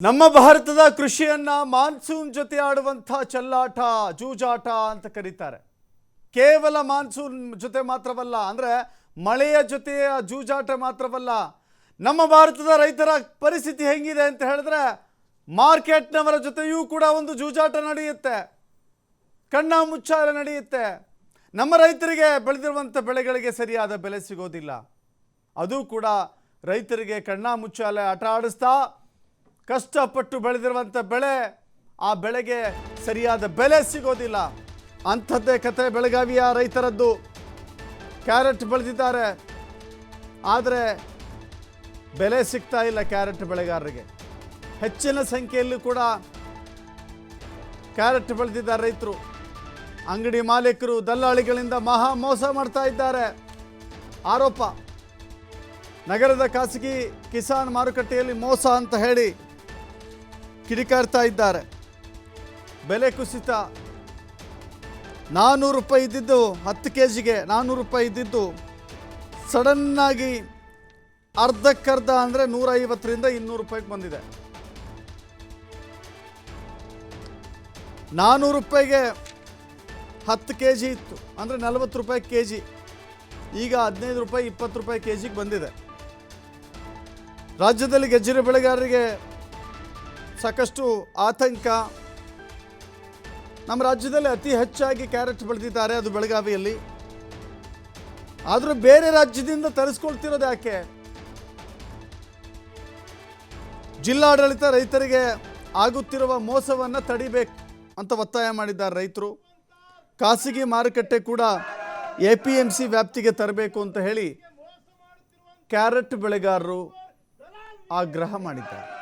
ನಮ್ಮ ಭಾರತದ ಕೃಷಿಯನ್ನ ಮಾನ್ಸೂನ್ ಜೊತೆ ಆಡುವಂಥ ಚಲ್ಲಾಟ, ಜೂಜಾಟ ಅಂತ ಕರೀತಾರೆ. ಕೇವಲ ಮಾನ್ಸೂನ್ ಜೊತೆ ಮಾತ್ರವಲ್ಲ, ಅಂದ್ರೆ ಮಳೆಯ ಜೊತೆಯ ಜೂಜಾಟ ಮಾತ್ರವಲ್ಲ, ನಮ್ಮ ಭಾರತದ ರೈತರ ಪರಿಸ್ಥಿತಿ ಹೆಂಗಿದೆ ಅಂತ ಹೇಳಿದ್ರೆ, ಮಾರ್ಕೆಟ್ನವರ ಜೊತೆಯೂ ಕೂಡ ಒಂದು ಜೂಜಾಟ ನಡೆಯುತ್ತೆ, ಕಣ್ಣ ಮುಚ್ಚಾಲೆ ನಡೆಯುತ್ತೆ. ನಮ್ಮ ರೈತರಿಗೆ ಬೆಳೆದಿರುವಂಥ ಬೆಳೆಗಳಿಗೆ ಸರಿಯಾದ ಬೆಲೆ ಸಿಗೋದಿಲ್ಲ. ಅದು ಕೂಡ ರೈತರಿಗೆ ಕಣ್ಣ ಮುಚ್ಚಾಲೆ ಆಟ ಆಡಿಸ್ತಾ ಕಷ್ಟಪಟ್ಟು ಬೆಳೆದಿರುವಂಥ ಬೆಳೆ, ಆ ಬೆಳೆಗೆ ಸರಿಯಾದ ಬೆಲೆ ಸಿಗೋದಿಲ್ಲ. ಅಂಥದ್ದೇ ಕತೆ ಬೆಳಗಾವಿಯ ರೈತರದ್ದು. ಕ್ಯಾರೆಟ್ ಬೆಳೆದಿದ್ದಾರೆ. ಆದರೆ ಬೆಲೆ ಸಿಗ್ತಾ ಇಲ್ಲ ಕ್ಯಾರೆಟ್ ಬೆಳೆಗಾರರಿಗೆ. ಹೆಚ್ಚಿನ ಸಂಖ್ಯೆಯಲ್ಲಿ ಕೂಡ ಕ್ಯಾರೆಟ್ ಬೆಳೆದಿದ್ದಾರೆ ರೈತರು. ಅಂಗಡಿ ಮಾಲೀಕರು, ದಲ್ಲಾಳಿಗಳಿಂದ ಮಹಾ ಮೋಸ ಮಾಡ್ತಾ ಇದ್ದಾರೆ. ಆರೋಪ. ನಗರದ ಖಾಸಗಿ ಕಿಸಾನ್ ಮಾರುಕಟ್ಟೆಯಲ್ಲಿ ಮೋಸ ಅಂತ ಹೇಳಿ ಕಿಡಿಕಾರ್ತಾ ಇದ್ದಾರೆ. ಬೆಲೆ ಕುಸಿತ. ನಾನ್ನೂರು ರೂಪಾಯಿ ಇದ್ದಿದ್ದು ಹತ್ತು ಕೆ ಜಿಗೆ ನಾನ್ನೂರು ರೂಪಾಯಿ ಇದ್ದಿದ್ದು ಸಡನ್ನಾಗಿ ಅರ್ಧಕ್ಕರ್ಧ ಅಂದರೆ ನೂರ ಐವತ್ತರಿಂದ ಇನ್ನೂರು ರೂಪಾಯಿಗೆ ಬಂದಿದೆ. ನಾನ್ನೂರು ರೂಪಾಯಿಗೆ ಹತ್ತು ಕೆ ಜಿ ಇತ್ತು. ಅಂದರೆ ನಲವತ್ತು ರೂಪಾಯಿ ಕೆ ಜಿ ಈಗ ಹದಿನೈದು ರೂಪಾಯಿ ಇಪ್ಪತ್ತು ರೂಪಾಯಿ ಕೆ ಜಿಗೆ ಬಂದಿದೆ. ರಾಜ್ಯದಲ್ಲಿ ಗೆಜ್ಜೆರೆ ಬೆಳೆಗಾರರಿಗೆ ಸಾಕಷ್ಟು ಆತಂಕ. ನಮ್ಮ ರಾಜ್ಯದಲ್ಲಿ ಅತಿ ಹೆಚ್ಚಾಗಿ ಕ್ಯಾರೆಟ್ ಬೆಳೆದಿದ್ದಾರೆ ಅದು ಬೆಳಗಾವಿಯಲ್ಲಿ. ಆದರೂ ಬೇರೆ ರಾಜ್ಯದಿಂದ ತರಿಸ್ಕೊಳ್ತಿರೋದು ಯಾಕೆ? ಜಿಲ್ಲಾಡಳಿತ ರೈತರಿಗೆ ಆಗುತ್ತಿರುವ ಮೋಸವನ್ನು ತಡಿಬೇಕು ಅಂತ ಒತ್ತಾಯ ಮಾಡಿದ್ದಾರೆ ರೈತರು. ಖಾಸಗಿ ಮಾರುಕಟ್ಟೆ ಕೂಡ ಎ ಪಿ ಎಂ ಸಿ ವ್ಯಾಪ್ತಿಗೆ ತರಬೇಕು ಅಂತ ಹೇಳಿ ಕ್ಯಾರೆಟ್ ಬೆಳೆಗಾರರು ಆಗ್ರಹ ಮಾಡಿದ್ದಾರೆ.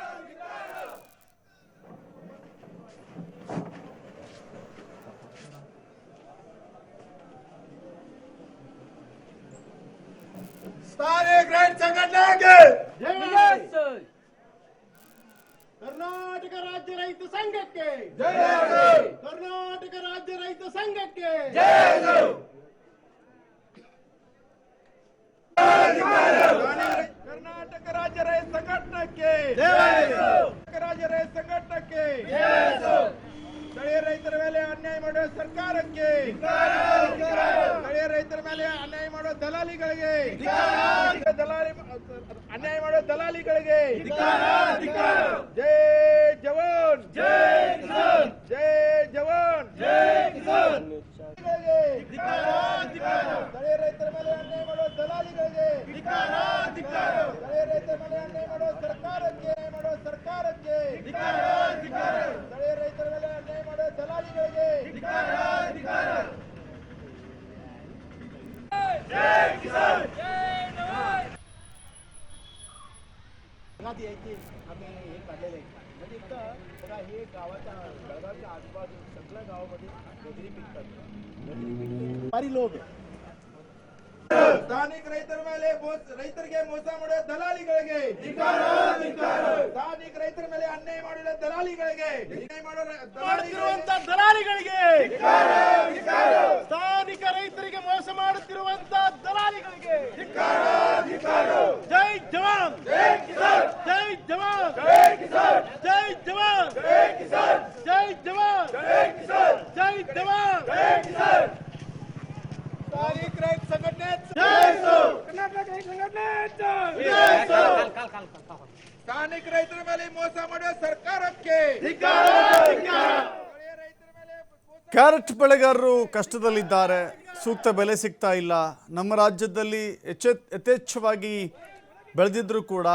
ಸ್ಥಾನಿಕ ರೈತ ಸಂಘಟನೆಗೆ ಕರ್ನಾಟಕ ರಾಜ್ಯ ರೈತ ಸಂಘಕ್ಕೆ ಕರ್ನಾಟಕ ರಾಜ್ಯ ರೈತ ಸಂಘಕ್ಕೆ ಕರ್ನಾಟಕ ರಾಜ್ಯ ರೈತ ಸಂಘಟನೆಗೆ ಕರ್ನಾಟಕ ರಾಜ್ಯ ರೈತ ಸಂಘಟನೆಗೆ ಸ್ಥಳೀಯ ರೈತರ ಮೇಲೆ ಅನ್ಯಾಯ ಮಾಡುವ ಸರ್ಕಾರಕ್ಕೆ ಸ್ಥಳೀಯ ರೈತರ ಮೇಲೆ ಅನ್ಯಾಯ ಮಾಡುವ ದಲಾಲಿಗಳಿಗೆ ದಲಾಲಿ ಅನ್ಯಾಯ ಮಾಡುವ ದಲಾಲಿಗಳಿಗೆ ಜೈ ಜವಾನ್ ಜೈ ಜವಾನ್ ಸ್ಥಳೀಯ ರೈತರ ಮೇಲೆ ಅನ್ಯಾಯ ಮಾಡುವ ದಲಾಲಿಗಳಿಗೆ ಸ್ಥಳೀಯ ರೈತರ ಮೇಲೆ ಅನ್ಯಾಯ ಮಾಡುವ ಸರ್ಕಾರಕ್ಕೆ ಅನ್ಯಾಯ ಮಾಡುವ ಸರ್ಕಾರಕ್ಕೆ ಸ್ಥಳೀಯ ರೈತರ ಮೇಲೆ ಅನ್ಯಾಯ जगात यायची आम्ही हे काढलेलं आहे म्हणजे इतकं बघा हे गावाच्या जळगावच्या भारी लोक आहे ಸ್ಥಾನಿಕ ರೈತರ ಮೇಲೆ ರೈತರಿಗೆ ಮೋಸ ಮಾಡುವ ದಲಾಲಿಗಳಿಗೆ. ಸ್ಥಾನಿಕ ರೈತರ ಮೇಲೆ ಅನ್ಯಾಯ ಮಾಡಿದ ದಲಾಲಿಗಳಿಗೆ. ಮಾಡುತ್ತಿರುವಂತ ದಲಾಲಿಗಳಿಗೆ. ಸ್ಥಾನಿಕ ರೈತರಿಗೆ ಮೋಸ ಮಾಡುತ್ತಿರುವಂತ ದಲಾಲಿಗಳಿಗೆ. ಜೈ ಜವಾನ್. ಜೈ ಜವಾನ್. ಜೈ ಜವಾನ್. ಜೈ ಜವಾನ್. ಜೈ ಜವಾನ್. ಸ್ಥಾನಿಕ ರೈತರ ಮೇಲೆ ಮೋಸ ಮಾಡುವ ಸರ್ಕಾರಕ್ಕೆ ಕ್ಯಾರೆಟ್ ಬೆಳೆಗಾರರು ಕಷ್ಟದಲ್ಲಿದ್ದಾರೆ. ಸೂಕ್ತ ಬೆಲೆ ಸಿಗ್ತಾ ಇಲ್ಲ. ನಮ್ಮ ರಾಜ್ಯದಲ್ಲಿ ಹೆಚ್ಚೆ ಯಥೇಚ್ಛವಾಗಿ ಬೆಳೆದಿದ್ರೂ ಕೂಡ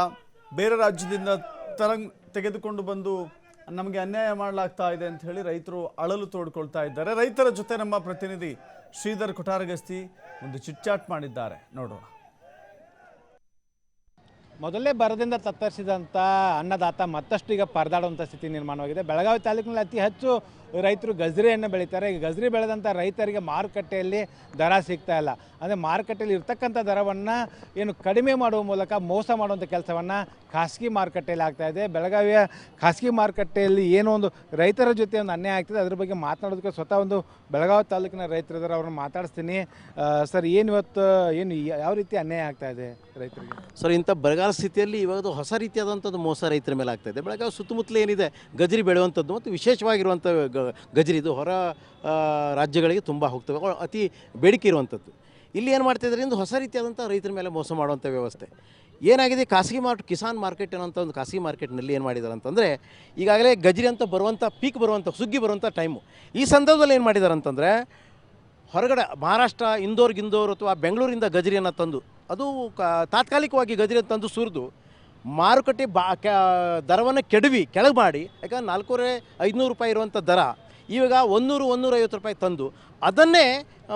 ಬೇರೆ ರಾಜ್ಯದಿಂದ ತರಂಗ್ ತೆಗೆದುಕೊಂಡು ಬಂದು ನಮಗೆ ಅನ್ಯಾಯ ಮಾಡಲಾಗ್ತಾ ಇದೆ ಅಂತ ಹೇಳಿ ರೈತರು ಅಳಲು ತೋಡ್ಕೊಳ್ತಾ ಇದ್ದಾರೆ. ರೈತರ ಜೊತೆ ನಮ್ಮ ಪ್ರತಿನಿಧಿ ಶ್ರೀಧರ್ ಕುಟಾರಗಸ್ತಿ ಒಂದು ಚಿಟ್ಚಾಟ್ ಮಾಡಿದ್ದಾರೆ. ನೋಡೋಣ. ಮೊದಲೇ ಬರದಿಂದ ತತ್ತರಿಸಿದಂಥ ಅನ್ನದಾತ ಮತ್ತಷ್ಟು ಈಗ ಪರದಾಡುವಂಥ ಸ್ಥಿತಿ ನಿರ್ಮಾಣವಾಗಿದೆ. ಬೆಳಗಾವಿ ತಾಲೂಕಿನಲ್ಲಿ ಅತಿ ಹೆಚ್ಚು ರೈತರು ಗಜ್ರಿಯನ್ನು ಬೆಳೀತಾರೆ. ಈಗ ಗಜರಿ ಬೆಳೆದಂಥ ರೈತರಿಗೆ ಮಾರುಕಟ್ಟೆಯಲ್ಲಿ ದರ ಸಿಗ್ತಾ ಇಲ್ಲ. ಅಂದರೆ ಮಾರುಕಟ್ಟೆಯಲ್ಲಿ ಇರ್ತಕ್ಕಂಥ ದರವನ್ನು ಏನು ಕಡಿಮೆ ಮಾಡುವ ಮೂಲಕ ಮೋಸ ಮಾಡುವಂಥ ಕೆಲಸವನ್ನು ಖಾಸಗಿ ಮಾರುಕಟ್ಟೆಯಲ್ಲಿ ಆಗ್ತಾ ಇದೆ. ಬೆಳಗಾವಿಯ ಖಾಸಗಿ ಮಾರುಕಟ್ಟೆಯಲ್ಲಿ ಏನೋ ಒಂದು ರೈತರ ಜೊತೆ ಒಂದು ಅನ್ಯಾಯ ಆಗ್ತಿದೆ. ಅದ್ರ ಬಗ್ಗೆ ಮಾತನಾಡೋದಕ್ಕೆ ಸ್ವತಃ ಒಂದು ಬೆಳಗಾವಿ ತಾಲೂಕಿನ ರೈತರಿದ್ದಾರೆ ಅವ್ರನ್ನ ಮಾತಾಡಿಸ್ತೀನಿ. ಸರ್, ಏನು ಇವತ್ತು, ಏನು ಯಾವ ರೀತಿ ಅನ್ಯಾಯ ಆಗ್ತಾ ಇದೆ ರೈತರಿಗೆ? ಸರ್, ಇಂಥ ಬರಗಾಲ ಸ್ಥಿತಿಯಲ್ಲಿ ಇವಾಗ ಹೊಸ ರೀತಿಯಾದಂಥದ್ದು ಮೋಸ ರೈತರ ಮೇಲೆ ಆಗ್ತಾಯಿದೆ ಬೆಳಗಾವಿ ಸುತ್ತಮುತ್ತಲು ಏನಿದೆ? ಗಜರಿ ಬೆಳೆಯುವಂಥದ್ದು ಮತ್ತು ವಿಶೇಷವಾಗಿರುವಂಥ ಗ ಗಜರಿ ಇದು ಹೊರ ರಾಜ್ಯಗಳಿಗೆ ತುಂಬ ಹೋಗ್ತವೆ. ಅತಿ ಬೇಡಿಕೆ ಇರುವಂಥದ್ದು ಇಲ್ಲಿ ಏನು ಮಾಡ್ತಾಯಿದ್ದಾರೆ ಇಂದು ಹೊಸ ರೀತಿಯಾದಂಥ ರೈತರ ಮೇಲೆ ಮೋಸ ಮಾಡುವಂಥ ವ್ಯವಸ್ಥೆ. ಏನಾಗಿದೆ, ಖಾಸಗಿ ಮಾರ್ಕೆಟ್ ಕಿಸಾನ್ ಮಾರ್ಕೆಟ್ ಅನ್ನೋಂಥ ಒಂದು ಖಾಸಗಿ ಮಾರ್ಕೆಟ್ನಲ್ಲಿ ಏನು ಮಾಡಿದ್ದಾರೆ ಅಂತಂದರೆ, ಈಗಾಗಲೇ ಗಜರಿ ಅಂತ ಬರುವಂಥ ಪೀಕ್ ಬರುವಂಥ ಸುಗ್ಗಿ ಬರುವಂಥ ಟೈಮು. ಈ ಸಂದರ್ಭದಲ್ಲಿ ಏನು ಮಾಡಿದ್ದಾರೆ ಅಂತಂದರೆ, ಹೊರಗಡೆ ಮಹಾರಾಷ್ಟ್ರ, ಇಂದೋರ್, ಗಿಂದೋರ್ ಅಥವಾ ಬೆಂಗಳೂರಿಂದ ಗಜರಿಯನ್ನು ತಂದು, ಅದು ಕ, ತಾತ್ಕಾಲಿಕವಾಗಿ ಗಜರಿಯನ್ನು ತಂದು ಸುರಿದು ಮಾರುಕಟ್ಟೆ ಬಾ ದರವನ್ನು ಕೆಡವಿ, ಕೆಳಗೆ ಮಾಡಿ. ಯಾಕಂದ್ರೆ ನಾಲ್ಕೂವರೆ, ಐದುನೂರು ರೂಪಾಯಿ ಇರುವಂಥ ದರ. ಇವಾಗ ಒಂದೂರು ಒಂದೂರ ಐವತ್ತು ರೂಪಾಯಿ ತಂದು ಅದನ್ನೇ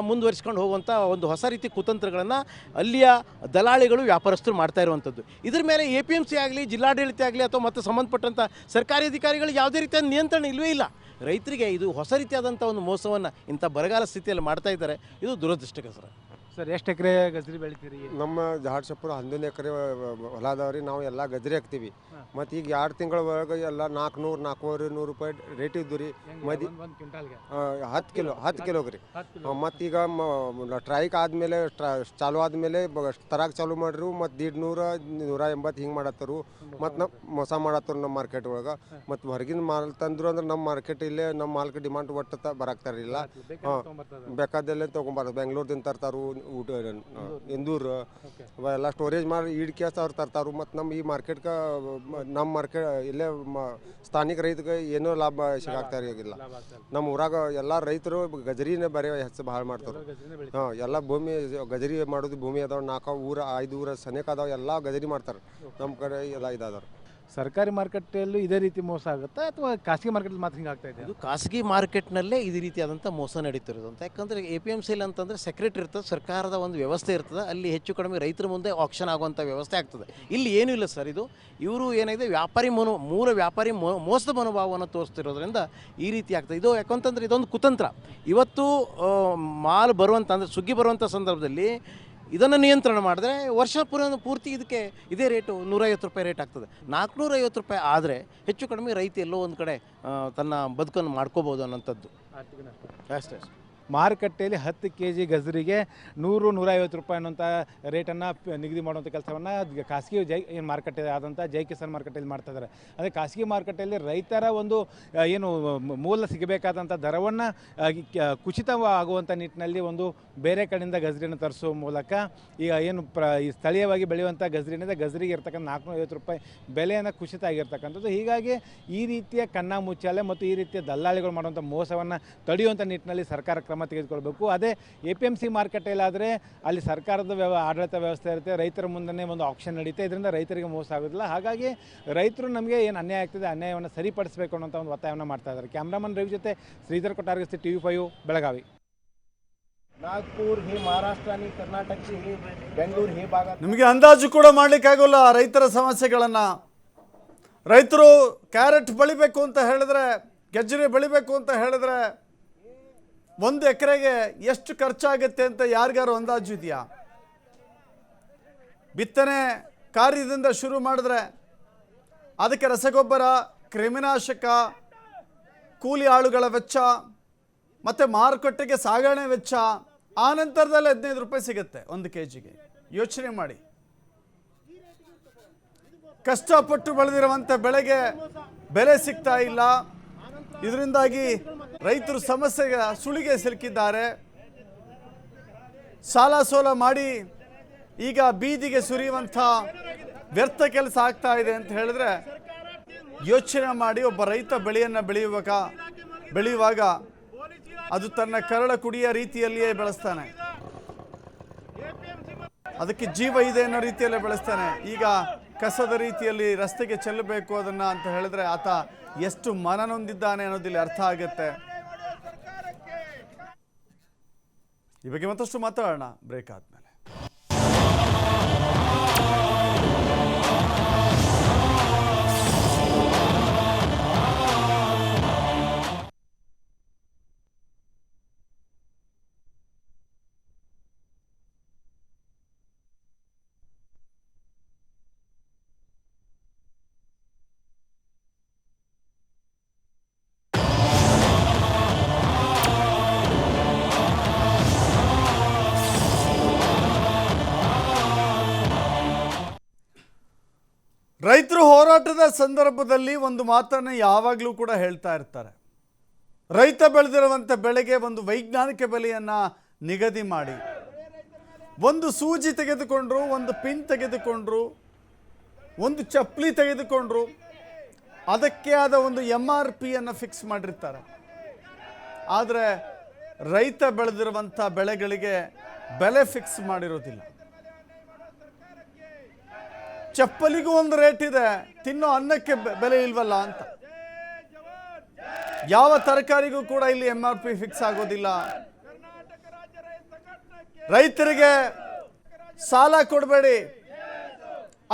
ಮುಂದುವರಿಸ್ಕೊಂಡು ಹೋಗುವಂಥ ಒಂದು ಹೊಸ ರೀತಿ ಕುತಂತ್ರಗಳನ್ನು ಅಲ್ಲಿಯ ದಲಾಳಿಗಳು ವ್ಯಾಪಾರಸ್ಥರು ಮಾಡ್ತಾ ಇರುವಂಥದ್ದು. ಇದ್ರ ಮೇಲೆ ಎ ಪಿ ಎಂ ಸಿ ಆಗಲಿ, ಜಿಲ್ಲಾಡಳಿತ ಆಗಲಿ ಅಥವಾ ಮತ್ತು ಸಂಬಂಧಪಟ್ಟಂಥ ಸರ್ಕಾರಿ ಅಧಿಕಾರಿಗಳು ಯಾವುದೇ ರೀತಿಯ ನಿಯಂತ್ರಣ ಇಲ್ಲವೇ ಇಲ್ಲ. ರೈತರಿಗೆ ಇದು ಹೊಸ ರೀತಿಯಾದಂಥ ಒಂದು ಮೋಸವನ್ನು ಇಂಥ ಬರಗಾಲ ಸ್ಥಿತಿಯಲ್ಲಿ ಮಾಡ್ತಾ ಇದ್ದಾರೆ. ಇದು ದುರದೃಷ್ಟಕರ ಸರ್ ಎಷ್ಟು ಎಕರೆ ಗಜ್ರಿ ಬೆಳಿತೀರಿ? ನಮ್ಮ ಜಾಡ್ಸಪ್ಪುರ ಹನ್ನೊಂದು ಎಕರೆ ಹೊಲ ಅದಾವ್ರಿ ನಾವು ಎಲ್ಲ ಗಜ್ರಿ ಹಾಕ್ತೀವಿ. ಮತ್ತು ಈಗ ಎರಡು ತಿಂಗಳ ಒಳಗೆ ಎಲ್ಲ ನಾಲ್ಕುನೂರು ನಾಲ್ಕೂವರೆ ನೂರು ರೂಪಾಯಿ ರೇಟ್ ಇದ್ದು ರೀ ಮದಿ ಹತ್ತು ಕಿಲೋ ಹತ್ತು ಕಿಲೋಗೆ ರೀ ಮತ್ತು ಈಗ ಟ್ರೈಕ್ ಆದಮೇಲೆ ಟ್ರಾ ಚಾಲು ಆದಮೇಲೆ ತರಾಕ್ ಚಾಲು ಮಾಡ್ರು. ಮತ್ತು ದೀಡ್ ನೂರ ನೂರ ಎಂಬತ್ತು ಹಿಂಗೆ ಮಾಡತ್ತರು. ಮತ್ತು ನಮ್ಮ ಮೋಸ ಮಾಡತ್ತರು ನಮ್ಮ ಮಾರ್ಕೆಟ್ ಒಳಗೆ. ಮತ್ತು ಹೊರಗಿನ ಮಾಲ್ ತಂದ್ರು ಅಂದ್ರೆ ನಮ್ಮ ಮಾರ್ಕೆಟ್ ಇಲ್ಲೇ ನಮ್ಮ ಮಾಲ್ಗೆ ಡಿಮಾಂಡ್ ಒಟ್ಟು ಬರಾಕ್ತಾರಿಲ್ಲ ಹಾಂ. ಬೇಕಾದಲ್ಲೇ ತೊಗೊಂಬಾರ್ದು. ಬೆಂಗ್ಳೂರ್ದಿಂದ ತರ್ತಾರು ಊಟ ಇಂದೂರು ಅವೆಲ್ಲ ಸ್ಟೋರೇಜ್ ಮಾಡಿ ಈಡ್ ಕೇಸ್ ಅವ್ರು ತರ್ತಾರು. ಮತ್ತು ನಮ್ಮ ಈ ಮಾರ್ಕೆಟ್ಗೆ ನಮ್ಮ ಮಾರ್ಕೆಟ್ ಇಲ್ಲೇ ಮ ಸ್ಥಾನಿಕ ರೈತಗೆ ಏನೂ ಲಾಭ ಸಿಗಾಗ್ತಾ ಈಗಿಲ್ಲ ನಮ್ಮ ಊರಾಗ ಎಲ್ಲ ರೈತರು ಗಜರಿನೇ ಬರೀ ಹೆಚ್ಚು ಭಾಳ ಮಾಡ್ತಾರೆ. ಹಾಂ ಎಲ್ಲ ಭೂಮಿ ಗಜರಿ ಮಾಡೋದು ಭೂಮಿ ಅದಾವ ನಾಲ್ಕು ಊರ ಐದು ಊರ ಸನೇಕ ಅದಾವೆ ಎಲ್ಲ ಗಜರಿ ಮಾಡ್ತಾರೆ. ನಮ್ಮ ಕಡೆ ಎಲ್ಲ ಇದಾದವ್ರು. ಸರ್ಕಾರಿ ಮಾರುಕಟ್ಟೆಯಲ್ಲೂ ಇದೇ ರೀತಿ ಮೋಸ ಆಗುತ್ತಾ ಅಥವಾ ಖಾಸಗಿ ಮಾರ್ಕೆಟಲ್ಲಿ ಮಾತ್ರ ಹಿಂಗೆ ಆಗ್ತಾ ಇದೆ ಇದು ಖಾಸಗಿ ಮಾರ್ಕೆಟ್ನಲ್ಲೇ ಇದೇ ರೀತಿಯಾದಂಥ ಮೋಸ ನಡೀತಿರೋದು ಅಂತ. ಯಾಕಂದರೆ ಎ ಪಿ ಎಂ ಸಿಲ್ ಅಂತಂದರೆ ಸೆಕ್ರೆಟರಿ ಇರ್ತದೆ, ಸರ್ಕಾರದ ಒಂದು ವ್ಯವಸ್ಥೆ ಇರ್ತದೆ. ಅಲ್ಲಿ ಹೆಚ್ಚು ಕಡಿಮೆ ರೈತರ ಮುಂದೆ ಆಕ್ಷನ್ ಆಗುವಂಥ ವ್ಯವಸ್ಥೆ ಆಗ್ತದೆ. ಇಲ್ಲಿ ಏನೂ ಇಲ್ಲ ಸರ್ ಇದು. ಇವರು ಏನಿದೆ, ವ್ಯಾಪಾರಿ ಮನೋ, ಮೂಲ ವ್ಯಾಪಾರಿ ಮೋ, ಮೋಸದ ಮನೋಭಾವವನ್ನು ತೋರಿಸ್ತಿರೋದ್ರಿಂದ ಈ ರೀತಿ ಆಗ್ತದೆ. ಇದು ಯಾಕಂತಂದ್ರೆ ಇದೊಂದು ಕುತಂತ್ರ. ಇವತ್ತು ಮಾಲ್ ಬರುವಂಥ ಅಂದರೆ ಸುಗ್ಗಿ ಬರುವಂಥ ಸಂದರ್ಭದಲ್ಲಿ ಇದನ್ನು ನಿಯಂತ್ರಣ ಮಾಡಿದ್ರೆ ವರ್ಷ ಪೂರ ಪೂರ್ತಿ ಇದಕ್ಕೆ ಇದೇ ರೇಟು ನೂರೈವತ್ತು ರೂಪಾಯಿ ರೇಟ್ ಆಗ್ತದೆ. ನಾಲ್ಕುನೂರೈವತ್ತು ರೂಪಾಯಿ ಆದರೆ ಹೆಚ್ಚು ಕಡಿಮೆ ರೈತ ಎಲ್ಲೋ ಒಂದು ಕಡೆ ತನ್ನ ಬದುಕನ್ನು ಮಾಡ್ಕೋಬೋದು ಅನ್ನೋಂಥದ್ದು. ಅಷ್ಟೇ ಅಷ್ಟೇ. ಮಾರುಕಟ್ಟೆಯಲ್ಲಿ ಹತ್ತು ಕೆ ಜಿ ಗಜರಿಗೆ ನೂರು ನೂರೈವತ್ತು ರೂಪಾಯಿ ಅನ್ನೋಂಥ ರೇಟನ್ನು ನಿಗದಿ ಮಾಡುವಂಥ ಕೆಲಸವನ್ನು ಖಾಸಗಿ ಜೈ ಏನು ಮಾರುಕಟ್ಟೆ ಆದಂಥ ಜೈ ಕಿಸಾನ್ ಮಾರುಕಟ್ಟೆಯಲ್ಲಿ ಮಾಡ್ತಾ ಇದ್ದಾರೆ. ಅದೇ ಖಾಸಗಿ ಮಾರುಕಟ್ಟೆಯಲ್ಲಿ ರೈತರ ಒಂದು ಏನು ಮೂಲ ಸಿಗಬೇಕಾದಂಥ ದರವನ್ನು ಕುಸಿತವಾಗುವಂಥ ನಿಟ್ಟಿನಲ್ಲಿ ಒಂದು ಬೇರೆ ಕಡೆಯಿಂದ ಗಜರಿಯನ್ನು ತರಿಸುವ ಮೂಲಕ, ಈಗ ಏನು ಪ್ರ, ಈ ಸ್ಥಳೀಯವಾಗಿ ಬೆಳೆಯುವಂಥ ಗಜರಿನಿಂದ ಗಜರಿಗೆ ಇರ್ತಕ್ಕಂಥ ನಾಲ್ಕುನೂರ ಐವತ್ತು ರೂಪಾಯಿ ಬೆಲೆಯನ್ನು ಕುಸಿತ ಆಗಿರ್ತಕ್ಕಂಥದ್ದು. ಹೀಗಾಗಿ ಈ ರೀತಿಯ ಕಣ್ಣ ಮುಚ್ಚಾಲೆ ಮತ್ತು ಈ ರೀತಿಯ ದಲ್ಲಾಳಿಗಳು ಮಾಡುವಂಥ ಮೋಸವನ್ನು ತಡೆಯುವಂಥ ನಿಟ್ಟಿನಲ್ಲಿ ಸರ್ಕಾರ ಕ್ರಮ ಕ್ರಮ ತೆಗೆದುಕೊಳ್ಬೇಕು. ಅದೇ ಎ ಪಿ ಎಂ ಸಿ ಮಾರುಕಟ್ಟೆಯಲ್ಲಾದರೆ ಅಲ್ಲಿ ಸರ್ಕಾರದ ವ್ಯವ ಆಡಳಿತ ವ್ಯವಸ್ಥೆ ಇರುತ್ತೆ ರೈತರ ಮುಂದೆ ಒಂದು ಆಪ್ಷನ್ ನಡೀತೆ ಇದರಿಂದ ರೈತರಿಗೆ ಮೋಸ ಆಗೋದಿಲ್ಲ. ಹಾಗಾಗಿ ರೈತರು ನಮಗೆ ಏನು ಅನ್ಯಾಯ ಆಗ್ತದೆ ಅನ್ಯಾಯವನ್ನು ಸರಿಪಡಿಸಬೇಕು ಅನ್ನೋಂಥ ಒಂದು ಒತ್ತಾಯವನ್ನು ಮಾಡ್ತಾ ಇದ್ದಾರೆ. ಕ್ಯಾಮ್ರಾಮನ್ ರವಿ ಜೊತೆ Shridhar Kottargasti T V five Belagavi. Nagpur ಹಿ ಮಹಾರಾಷ್ಟ್ರ ಹಿ ಕರ್ನಾಟಕ ಹಿ ಬೆಂಗಳೂರು ಹಿ ಭಾಗ ನಿಮಗೆ ಅಂದಾಜು ಕೂಡ ಮಾಡಲಿಕ್ಕಾಗೋಲ್ಲ ರೈತರ ಸಮಸ್ಯೆಗಳನ್ನು. ರೈತರು ಕ್ಯಾರೆಟ್ ಬೆಳಿಬೇಕು ಅಂತ ಹೇಳಿದ್ರೆ ಗೆಜ್ಜರಿ ಬೆಳಿಬೇಕು ಅಂತ ಹೇಳಿದ್ರೆ ಒಂದು ಎಕರೆಗೆ ಎಷ್ಟು ಖರ್ಚಾಗುತ್ತೆ ಅಂತ ಯಾರಿಗಾರು ಅಂದಾಜು ಇದೆಯಾ? ಬಿತ್ತನೆ ಕಾರ್ಯದಿಂದ ಶುರು ಮಾಡಿದ್ರೆ ಅದಕ್ಕೆ ರಸಗೊಬ್ಬರ, ಕ್ರಿಮಿನಾಶಕ, ಕೂಲಿ ಆಳುಗಳ ವೆಚ್ಚ, ಮತ್ತು ಮಾರುಕಟ್ಟೆಗೆ ಸಾಗಣೆ ವೆಚ್ಚ, ಆ ನಂತರದಲ್ಲಿ ಹದಿನೈದು ರೂಪಾಯಿ ಸಿಗುತ್ತೆ ಒಂದು ಕೆ ಜಿಗೆ ಯೋಚನೆ ಮಾಡಿ. ಕಷ್ಟಪಟ್ಟು ಬೆಳೆದಿರುವಂಥ ಬೆಳೆಗೆ ಬೆಲೆ ಸಿಗ್ತಾ ಇಲ್ಲ. ಇದರಿಂದಾಗಿ ರೈತರು ಸಮಸ್ಯೆಗೆ ಸುಳಿಗೆ ಸಿಲುಕಿದ್ದಾರೆ. ಸಾಲ ಸೋಲ ಮಾಡಿ ಈಗ ಬೀದಿಗೆ ಸುರಿಯುವಂಥ ವ್ಯರ್ಥ ಕೆಲಸ ಆಗ್ತಾ ಇದೆ ಅಂತ ಹೇಳಿದ್ರೆ ಯೋಚನೆ ಮಾಡಿ ಒಬ್ಬ ರೈತ ಬೆಳೆಯನ್ನು ಬೆಳೆಯುವಾಗ ಬೆಳೆಯುವಾಗ ಅದು ತನ್ನ ಕರಳ ಕುಡಿಯ ರೀತಿಯಲ್ಲಿಯೇ ಬೆಳೆಸ್ತಾನೆ. ಅದಕ್ಕೆ ಜೀವ ಇದೆ ಅನ್ನೋ ರೀತಿಯಲ್ಲೇ ಬೆಳೆಸ್ತಾನೆ. ಈಗ ಕಸದ ರೀತಿಯಲ್ಲಿ ರಸ್ತೆಗೆ ಚೆಲ್ಲಬೇಕು ಅದನ್ನ ಅಂತ ಹೇಳಿದ್ರೆ ಆತ ಎಷ್ಟು ಮನನೊಂದಿದ್ದಾನೆ ಅನ್ನೋದಿಲ್ಲಿ ಅರ್ಥ ಆಗುತ್ತೆ. ಈ ಬಗ್ಗೆ ಮತ್ತಷ್ಟು ಮಾತಾಡೋಣ. ಬ್ರೇಕ್ ಆದ್ಮೇಲೆ. ಸಂದರ್ಭದಲ್ಲಿ ಒಂದು ಮಾತನ್ನು ಯಾವಾಗಲೂ ಕೂಡ ಹೇಳ್ತಾ ಇರ್ತಾರೆ. ರೈತ ಬೆಳೆದಿರುವಂಥ ಬೆಳೆಗೆ ಒಂದು ವೈಜ್ಞಾನಿಕ ಬೆಲೆಯನ್ನು ನಿಗದಿ ಮಾಡಿ. ಒಂದು ಸೂಜಿ ತೆಗೆದುಕೊಂಡ್ರು, ಒಂದು ಪಿನ್ ತೆಗೆದುಕೊಂಡ್ರು, ಒಂದು ಚಪ್ಪಲಿ ತೆಗೆದುಕೊಂಡ್ರು, ಅದಕ್ಕೆ ಆದ ಒಂದು ಎಂ ಆರ್ ಪಿಯನ್ನು ಫಿಕ್ಸ್ ಮಾಡಿರ್ತಾರೆ. ಆದರೆ ರೈತ ಬೆಳೆದಿರುವಂಥ ಬೆಳೆಗಳಿಗೆ ಬೆಲೆ ಫಿಕ್ಸ್ ಮಾಡಿರೋದಿಲ್ಲ. ಚಪ್ಪಲಿಗೂ ಒಂದು ರೇಟ್ ಇದೆ. ತಿನ್ನೋ ಅನ್ನಕ್ಕೆ ಬೆಲೆ ಇಲ್ವಲ್ಲ ಅಂತ. ಯಾವ ತರಕಾರಿಗೂ ಕೂಡ ಇಲ್ಲಿ ಎಂ ಆರ್ ಪಿ ಫಿಕ್ಸ್ ಆಗೋದಿಲ್ಲ. ರೈತರಿಗೆ ಸಾಲ ಕೊಡಬೇಡಿ.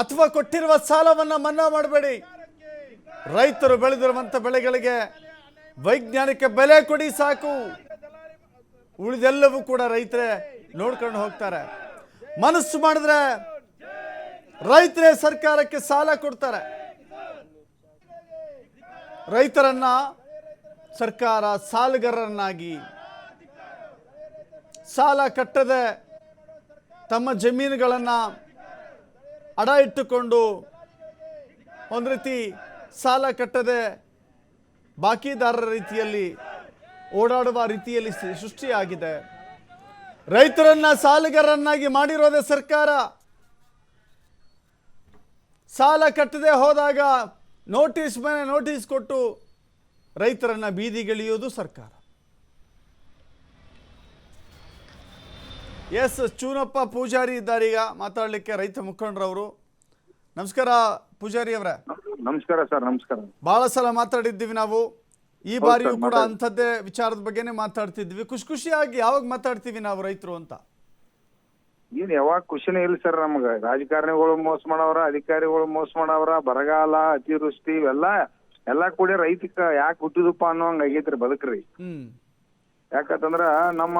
ಅಥವಾ ಕೊಟ್ಟಿರುವ ಸಾಲವನ್ನು ಮನ್ನಾ ಮಾಡಬೇಡಿ. ರೈತರು ಬೆಳೆದಿರುವಂಥ ಬೆಳೆಗಳಿಗೆ ವೈಜ್ಞಾನಿಕ ಬೆಲೆ ಕೊಡಿ ಸಾಕು. ಉಳಿದೆಲ್ಲವೂ ಕೂಡ ರೈತರೇ ನೋಡ್ಕೊಂಡು ಹೋಗ್ತಾರೆ. ಮನಸ್ಸು ಮಾಡಿದ್ರೆ ರೈತರೇ ಸರ್ಕಾರಕ್ಕೆ ಸಾಲ ಕೊಡ್ತಾರೆ. ರೈತರನ್ನ ಸರ್ಕಾರ ಸಾಲಗಾರರನ್ನಾಗಿ ಸಾಲ ಕಟ್ಟದೆ ತಮ್ಮ ಜಮೀನುಗಳನ್ನು ಅಡ ಇಟ್ಟುಕೊಂಡು ಒಂದು ರೀತಿ ಸಾಲ ಕಟ್ಟದೆ ಬಾಕಿದಾರರ ರೀತಿಯಲ್ಲಿ ಓಡಾಡುವ ರೀತಿಯಲ್ಲಿ ಸೃಷ್ಟಿಯಾಗಿದೆ. ರೈತರನ್ನ ಸಾಲಗಾರರನ್ನಾಗಿ ಮಾಡಿರೋದೇ ಸರ್ಕಾರ. ಸಾಲ ಕಟ್ಟದೆ ಹೋದಾಗ ನೋಟಿಸ್ ಮೇಲೆ ನೋಟಿಸ್ ಕೊಟ್ಟು ರೈತರನ್ನ ಬೀದಿಗಿಳಿಯೋದು ಸರ್ಕಾರ. ಎಸ್ ಚೂನಪ್ಪ ಪೂಜಾರಿ ಇದ್ದಾರೆ ಈಗ ಮಾತಾಡಲಿಕ್ಕೆ ರೈತ ಮುಖಂಡರವರು. ನಮಸ್ಕಾರ ಪೂಜಾರಿ ಅವರೇ. ನಮಸ್ಕಾರ ಸರ್ ನಮಸ್ಕಾರ. ಬಹಳ ಸಲ ಮಾತಾಡಿದ್ದೀವಿ ನಾವು. ಈ ಬಾರಿಯೂ ಕೂಡ ಅಂಥದ್ದೇ ವಿಚಾರದ ಬಗ್ಗೆನೇ ಮಾತಾಡ್ತಿದ್ವಿ. ಖುಷಿ ಖುಷಿಯಾಗಿ ಯಾವಾಗ ಮಾತಾಡ್ತೀವಿ ನಾವು ರೈತರು ಅಂತ? ಏನ್ ಯಾವಾಗ ಖುಷಿನೇ ಇಲ್ಲ ಸರ್ ನಮ್ಗ. ರಾಜಕಾರಣಿಗಳು ಮೋಸ ಮಾಡವ್ರ ಅಧಿಕಾರಿಗಳು ಮೋಸ ಮಾಡವ್ರ ಬರಗಾಲ ಅತಿವೃಷ್ಟಿ ಇವೆಲ್ಲ ಎಲ್ಲಾ ಕೂಡಿ ರೈತಕ್ಕ ಯಾಕೆ ಹುಟ್ಟಿದಪ್ಪ ಅನ್ನೋಂಗ್ ಆಗೈತ್ರಿ ಬದುಕ್ರಿ. ಯಾಕಂತಂದ್ರ ನಮ್ಮ